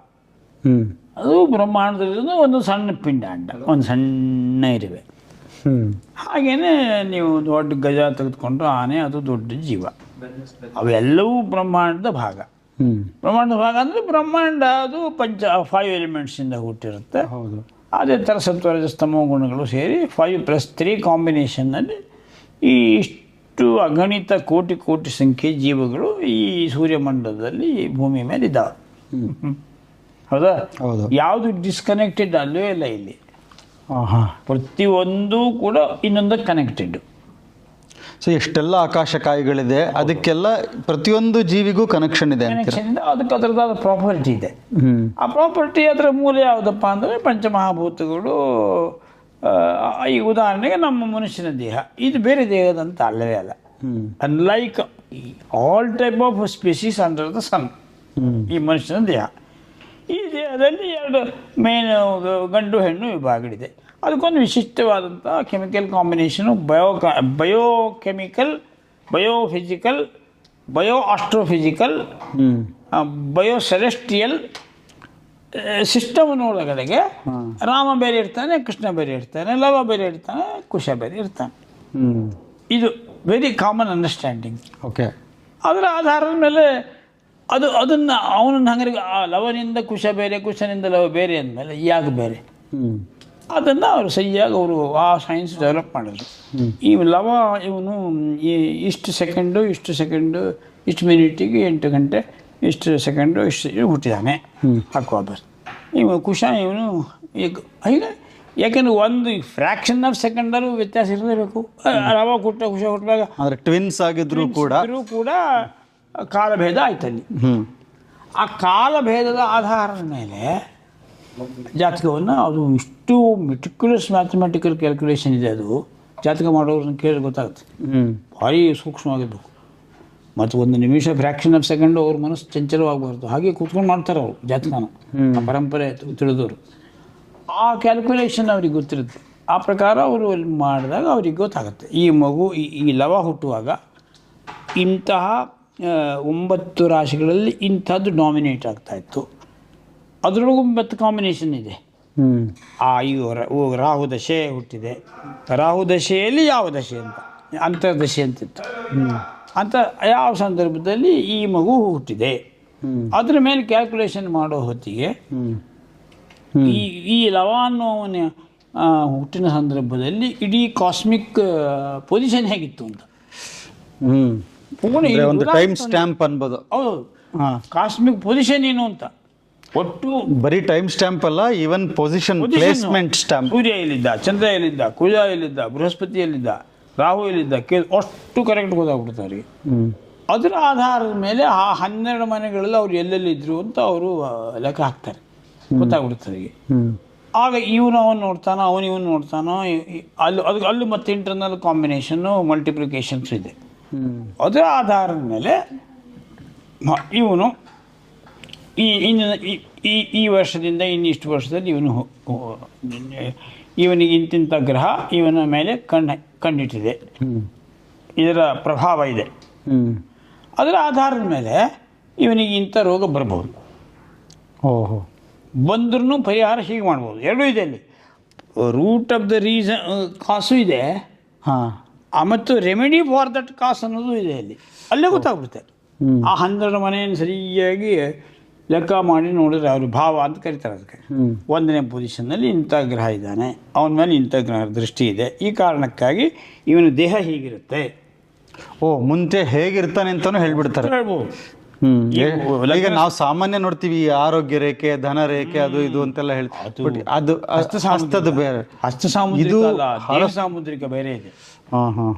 ಹ್ಮ್. ಅದು ಬ್ರಹ್ಮಾಂಡದಲ್ಲಿ ಒಂದು ಸಣ್ಣ ಪಿಂಡಾಂಡ ಒಂದು ಸಣ್ಣ ಇರುವೆ. ಹಾಗೇನೆ ನೀವು ದೊಡ್ಡ ಗಜ ತೆಗೆದುಕೊಂಡು ಆನೆ ಅದು ದೊಡ್ಡ ಜೀವ. ಅವೆಲ್ಲವೂ ಬ್ರಹ್ಮಾಂಡದ ಭಾಗ. ಹ್ಮ್. ಬ್ರಹ್ಮಾಂಡದ ಭಾಗ ಅಂದರೆ ಬ್ರಹ್ಮಾಂಡ ಅದು ಪಂಚ ಫೈವ್ ಎಲಿಮೆಂಟ್ಸಿಂದ ಹುಟ್ಟಿರುತ್ತೆ. ಹೌದು. ಅದೇ ಥರ ಸತ್ವರಜಸ್ತಮೋ ಗುಣಗಳು ಸೇರಿ ಫೈವ್ ಪ್ಲಸ್ ತ್ರೀ ಕಾಂಬಿನೇಷನ್ನಲ್ಲಿ ಈ ಇಷ್ಟು ಅಗಣಿತ ಕೋಟಿ ಕೋಟಿ ಸಂಖ್ಯೆ ಜೀವಗಳು ಈ ಸೂರ್ಯಮಂಡಲದಲ್ಲಿ ಈ ಭೂಮಿ ಮೇಲೆ ಇದ್ದಾವೆ. ಹೌದಾ? ಹೌದು. ಯಾವುದು ಡಿಸ್ಕನೆಕ್ಟೆಡ್ ಅಲ್ಲವೇ ಇಲ್ಲ ಇಲ್ಲಿ. ಹಾಂ ಪ್ರತಿಯೊಂದು ಕೂಡ ಇನ್ನೊಂದಕ್ಕೆ ಕನೆಕ್ಟೆಡ್ ಸೊ ಎಷ್ಟೆಲ್ಲ ಆಕಾಶಕಾಯಿಗಳಿದೆ ಅದಕ್ಕೆಲ್ಲ ಪ್ರತಿಯೊಂದು ಜೀವಿಗೂ ಕನೆಕ್ಷನ್ ಇದೆ ಕನೆಕ್ಷನ್ ಇದೆ. ಅದಕ್ಕೆ ಅದರದಾದ ಪ್ರಾಪರ್ಟಿ ಇದೆ. ಆ ಪ್ರಾಪರ್ಟಿ ಅದರ ಮೂಲ ಯಾವುದಪ್ಪ ಅಂದರೆ ಪಂಚಮಹಾಭೂತಗಳು ಈ ಉದಾಹರಣೆಗೆ ನಮ್ಮ ಮನುಷ್ಯನ ದೇಹ. ಇದು ಬೇರೆ ದೇಹದಂತ ಅಲ್ಲವೇ ಅಲ್ಲ. Unlike all type of species under the sun ಈ ಮನುಷ್ಯನ ದೇಹ. ಈ ದೇಹದಲ್ಲಿ ಎರಡು ಮೇನ್ ಗಂಡು ಹೆಣ್ಣು ವಿಭಾಗಗಳಿದೆ. ಅದಕ್ಕೊಂದು ವಿಶಿಷ್ಟವಾದಂಥ chemical combination bio chemical biophysical bio astrophysical bio celestial system ನೋಡಗಡೆಗೆ Rama ಬೇರೆ ಇರ್ತಾನೆ ಕೃಷ್ಣ ಬೇರೆ ಇರ್ತಾನೆ ಲವ ಬೇರೆ ಇರ್ತಾನೆ ಕುಶ ಬೇರೆ ಇರ್ತಾನೆ. ಇದು ವೆರಿ ಕಾಮನ್ ಅಂಡರ್ಸ್ಟ್ಯಾಂಡಿಂಗ್ ಓಕೆ ಅದರ ಆಧಾರದ ಮೇಲೆ ಅದು ಅದನ್ನು ಅವನನ್ನು ಹಂಗಾರೆ ಆ ಲವನಿಂದ ಕುಶ ಬೇರೆ ಕುಶನಿಂದ ಲವ ಬೇರೆ ಅಂದಮೇಲೆ ಯಾಕೆ ಬೇರೆ. ಹ್ಞೂ ಅದನ್ನು ಅವರು ಸರಿಯಾಗಿ ಅವರು ಆ ಸೈನ್ಸ್ ಡೆವಲಪ್ ಮಾಡಿದ್ರು. ಈ ಲವ ಇವನು ಈ ಇಷ್ಟು ಸೆಕೆಂಡು ಇಷ್ಟು ಸೆಕೆಂಡು ಇಷ್ಟು ಮಿನಿಟಿಗೆ ಎಂಟು ಗಂಟೆ ಇಷ್ಟು ಸೆಕೆಂಡು ಇಷ್ಟು ಹುಟ್ಟಿದ್ದಾನೆ ಅಕ್ವಾಬರ್ ಇವ ಕುಶ ಇವನು ಈಗ ಹೀಗೆ ಯಾಕೆಂದ್ರೆ ಒಂದು ಫ್ರ್ಯಾಕ್ಷನ್ ಆಫ್ ಸೆಕೆಂಡಲ್ಲೂ ವ್ಯತ್ಯಾಸ ಇರಲೇಬೇಕು. ರವ ಕೊಟ್ಟ ಕುಶ ಕೊಟ್ಟಾಗ ಅಂದರೆ ಟ್ವಿನ್ಸ್ ಆಗಿದ್ರು ಕೂಡ ಕೂಡ ಕಾಲಭೇದ ಆಯ್ತಲ್ಲಿ ಆ ಕಾಲಭೇದದ ಆಧಾರದ ಮೇಲೆ ಜಾತಕವನ್ನು ಅದು ಇಷ್ಟು ಮೆಟಿಕ್ಯುಲಸ್ ಮ್ಯಾಥಮೆಟಿಕಲ್ ಕ್ಯಾಲ್ಕುಲೇಷನ್ ಇದೆ ಅದು. ಜಾತಕ ಮಾಡೋರನ್ನ ಕೇಳಿ ಗೊತ್ತಾಗುತ್ತೆ. ಭಾರಿ ಸೂಕ್ಷ್ಮವಾಗಿರ್ಬೇಕು ಮತ್ತು ಒಂದು ನಿಮಿಷ ಫ್ರ್ಯಾಕ್ಷನ್ ಆಫ್ ಸೆಕೆಂಡ್ ಅವ್ರ ಮನಸ್ಸು ಚಂಚಲವಾಗಬಾರ್ದು. ಹಾಗೆ ಕೂತ್ಕೊಂಡು ಮಾಡ್ತಾರೆ ಅವರು ಜಾತಕನ. ಪರಂಪರೆ ತಿಳಿದವರು. ಆ ಕ್ಯಾಲ್ಕುಲೇಷನ್ ಅವ್ರಿಗೆ ಗೊತ್ತಿರುತ್ತೆ. ಆ ಪ್ರಕಾರ ಅವರು ಅಲ್ಲಿ ಮಾಡಿದಾಗ ಅವ್ರಿಗೆ ಗೊತ್ತಾಗುತ್ತೆ. ಈ ಮಗು ಈ ಈ ಲವ ಹುಟ್ಟುವಾಗ ಇಂತಹ ಒಂಬತ್ತು ರಾಶಿಗಳಲ್ಲಿ ಇಂಥದ್ದು ಡಾಮಿನೇಟ್ ಆಗ್ತಾ ಇತ್ತು. ಅದರೊಳಗೂ ಒಂಬತ್ತು ಕಾಂಬಿನೇಷನ್ ಇದೆ. ಹ್ಞೂ ಆ ಈಗ ರಾಹು ದಶೆ ಹುಟ್ಟಿದೆ. ರಾಹು ದಶೆಯಲ್ಲಿ ಯಾವ ದಶೆ ಅಂತ ಅಂತರ್ದಶೆ ಅಂತಿತ್ತು. ಅಂತ ಯಾವ ಸಂದರ್ಭದಲ್ಲಿ ಈ ಮಗು ಹುಟ್ಟಿದೆ. ಹ್ಞೂ ಅದ್ರ ಮೇಲೆ ಕ್ಯಾಲ್ಕುಲೇಷನ್ ಮಾಡೋ ಹೊತ್ತಿಗೆ ಹ್ಞೂ ಈ ಈ ಲವ ಅನ್ನೋವನ ಹುಟ್ಟಿನ ಸಂದರ್ಭದಲ್ಲಿ ಇಡೀ ಕಾಸ್ಮಿಕ್ ಪೊಸಿಷನ್ ಹೇಗಿತ್ತು ಅಂತ. ಒಂದು ಟೈಮ್ ಸ್ಟ್ಯಾಂಪ್ ಅನ್ಬೋದು. ಹೌದು. ಕಾಸ್ಮಿಕ್ ಪೊಸಿಷನ್ ಏನು ಅಂತ? ಒಟ್ಟು ಬರೀ ಟೈಮ್ ಸ್ಟ್ಯಾಂಪ್ ಅಲ್ಲ even position placement stamp Surya ಎಲ್ಲಿದ್ದ ಚಂದ್ರ ಎಲ್ಲಿದ್ದ ಕುಜ ಎಲ್ಲಿದ್ದ ಬೃಹಸ್ಪತಿ ಎಲ್ಲಿದ್ದ ರಾಹು ಎಲ್ಲಿದ್ದ ಕೇಳಿ ಅಷ್ಟು ಕರೆಕ್ಟ್ ಗೊತ್ತಾಗ್ಬಿಡುತ್ತೆ ಅವರಿಗೆ. ಅದರ ಆಧಾರದ ಮೇಲೆ ಆ ಹನ್ನೆರಡು ಮನೆಗಳಲ್ಲಿ ಅವ್ರು ಎಲ್ಲೆಲ್ಲಿ ಇದ್ರು ಅಂತ ಅವರು ಲೆಕ್ಕ ಹಾಕ್ತಾರೆ. ಗೊತ್ತಾಗ್ಬಿಡುತ್ತೆ ಅವರಿಗೆ. ಆಗ ಇವನು ಅವನು ನೋಡ್ತಾನೋ ಅವನು ಇವನು ನೋಡ್ತಾನೋ ಅಲ್ಲಿ ಅದು ಅಲ್ಲಿ ಮತ್ತೆ ಇಂಟರ್ನಲ್ ಕಾಂಬಿನೇಷನ್ನು ಮಲ್ಟಿಪ್ಲಿಕೇಶನ್ಸ್ ಇದೆ. ಅದರ ಆಧಾರದ ಮೇಲೆ ಇವನು ಈ ಇನ್ನು ಈ- ಈ ಈ ವರ್ಷದಿಂದ ಇನ್ನಿಷ್ಟು ವರ್ಷದಲ್ಲಿ ಇವನು ಇವನಿಗೆ ಇಂತಿಂಥ ಗ್ರಹ ಇವನ ಮೇಲೆ ಕಣ್ಣು ಕಂಡಿಟ್ಟಿದೆ. ಹ್ಞೂ ಇದರ ಪ್ರಭಾವ ಇದೆ. ಹ್ಞೂ ಅದರ ಆಧಾರದ ಮೇಲೆ ಇವನಿಗೆ ಇಂಥ ರೋಗ ಬರ್ಬೋದು. ಓಹೋ. ಬಂದ್ರೂ ಪರಿಹಾರ ಹೀಗೆ ಮಾಡ್ಬೋದು. ಎರಡೂ ಇದೆ ಅಲ್ಲಿ. ರೂಟ್ ಆಫ್ ದ ರೀಸನ್ ಕಾಸು ಇದೆ. ಹಾಂ. ಮತ್ತು ರೆಮಿಡಿ ಫಾರ್ ದಟ್ ಕಾಸ್ ಅನ್ನೋದು ಇದೆ ಅಲ್ಲಿ. ಅಲ್ಲೇ ಗೊತ್ತಾಗ್ಬಿಡುತ್ತೆ. ಆ ಹನ್ನೆರಡು ಮನೆಯನ್ನು ಸರಿಯಾಗಿ ಲೆಕ್ಕ ಮಾಡಿ ನೋಡಿದ್ರೆ ಅವರು ಭಾವ ಅಂತ ಕರೀತಾರೆ ಅದಕ್ಕೆ. ಒಂದನೇ ಪೊಸಿಷನ್ನಲ್ಲಿ ಇಂಥ ಗ್ರಹ ಇದ್ದಾನೆ. ಅವನ ಮೇಲೆ ಇಂಥ ಗ್ರಹ ದೃಷ್ಟಿ ಇದೆ. ಈ ಕಾರಣಕ್ಕಾಗಿ ಇವನ ದೇಹ ಹೀಗಿರುತ್ತೆ. ಓ ಮುಂಚೆ ಹೇಗಿರ್ತಾನೆ ಅಂತಾನು ಹೇಳ್ಬಿಡ್ತಾರೆ. ಹೇಳ್ಬೋದು. ಈಗ ನಾವು ಸಾಮಾನ್ಯ ನೋಡ್ತೀವಿ ಆರೋಗ್ಯ ರೇಖೆ ಧನ ರೇಖೆ ಅದು ಇದು ಅಂತೆಲ್ಲ ಹೇಳ್ತೀವಿ. ಅದು ಅಷ್ಟು ಬೇರೆ. ಅಷ್ಟು ಸಾಮುದ್ರಿಕ ಇದು ಸಾಮುದ್ರಿಕ ಬೇರೆ ಇದೆ.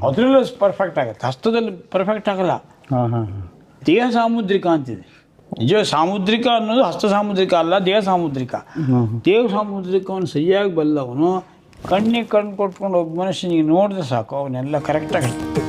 ಅದರಲ್ಲೂ ಪರ್ಫೆಕ್ಟ್ ಆಗುತ್ತೆ. ಹಸ್ತದಲ್ಲಿ ಪರ್ಫೆಕ್ಟ್ ಆಗಲ್ಲ. ದೇಹ ಸಾಮುದ್ರಿಕ ಅಂತಿದೆ. ನಿಜ ಸಾಮುದ್ರಿಕ ಅನ್ನೋದು ಹಸ್ತ ಸಾಮುದ್ರಿಕ ಅಲ್ಲ ದೇಹ ಸಾಮುದ್ರಿಕ. ದೇಹ ಸಾಮುದ್ರಿಕವನ್ನು ಸರಿಯಾಗಿ ಬಲ್ಲವನು ಕಣ್ಣಿಗೆ ಕಣ್ಣು ಕೊಟ್ಕೊಂಡು ಒಬ್ಬ ಮನುಷ್ಯನಿಗೆ ನೋಡಿದ್ರೆ ಸಾಕು ಅವನ್ನೆಲ್ಲ ಕರೆಕ್ಟಾಗಿ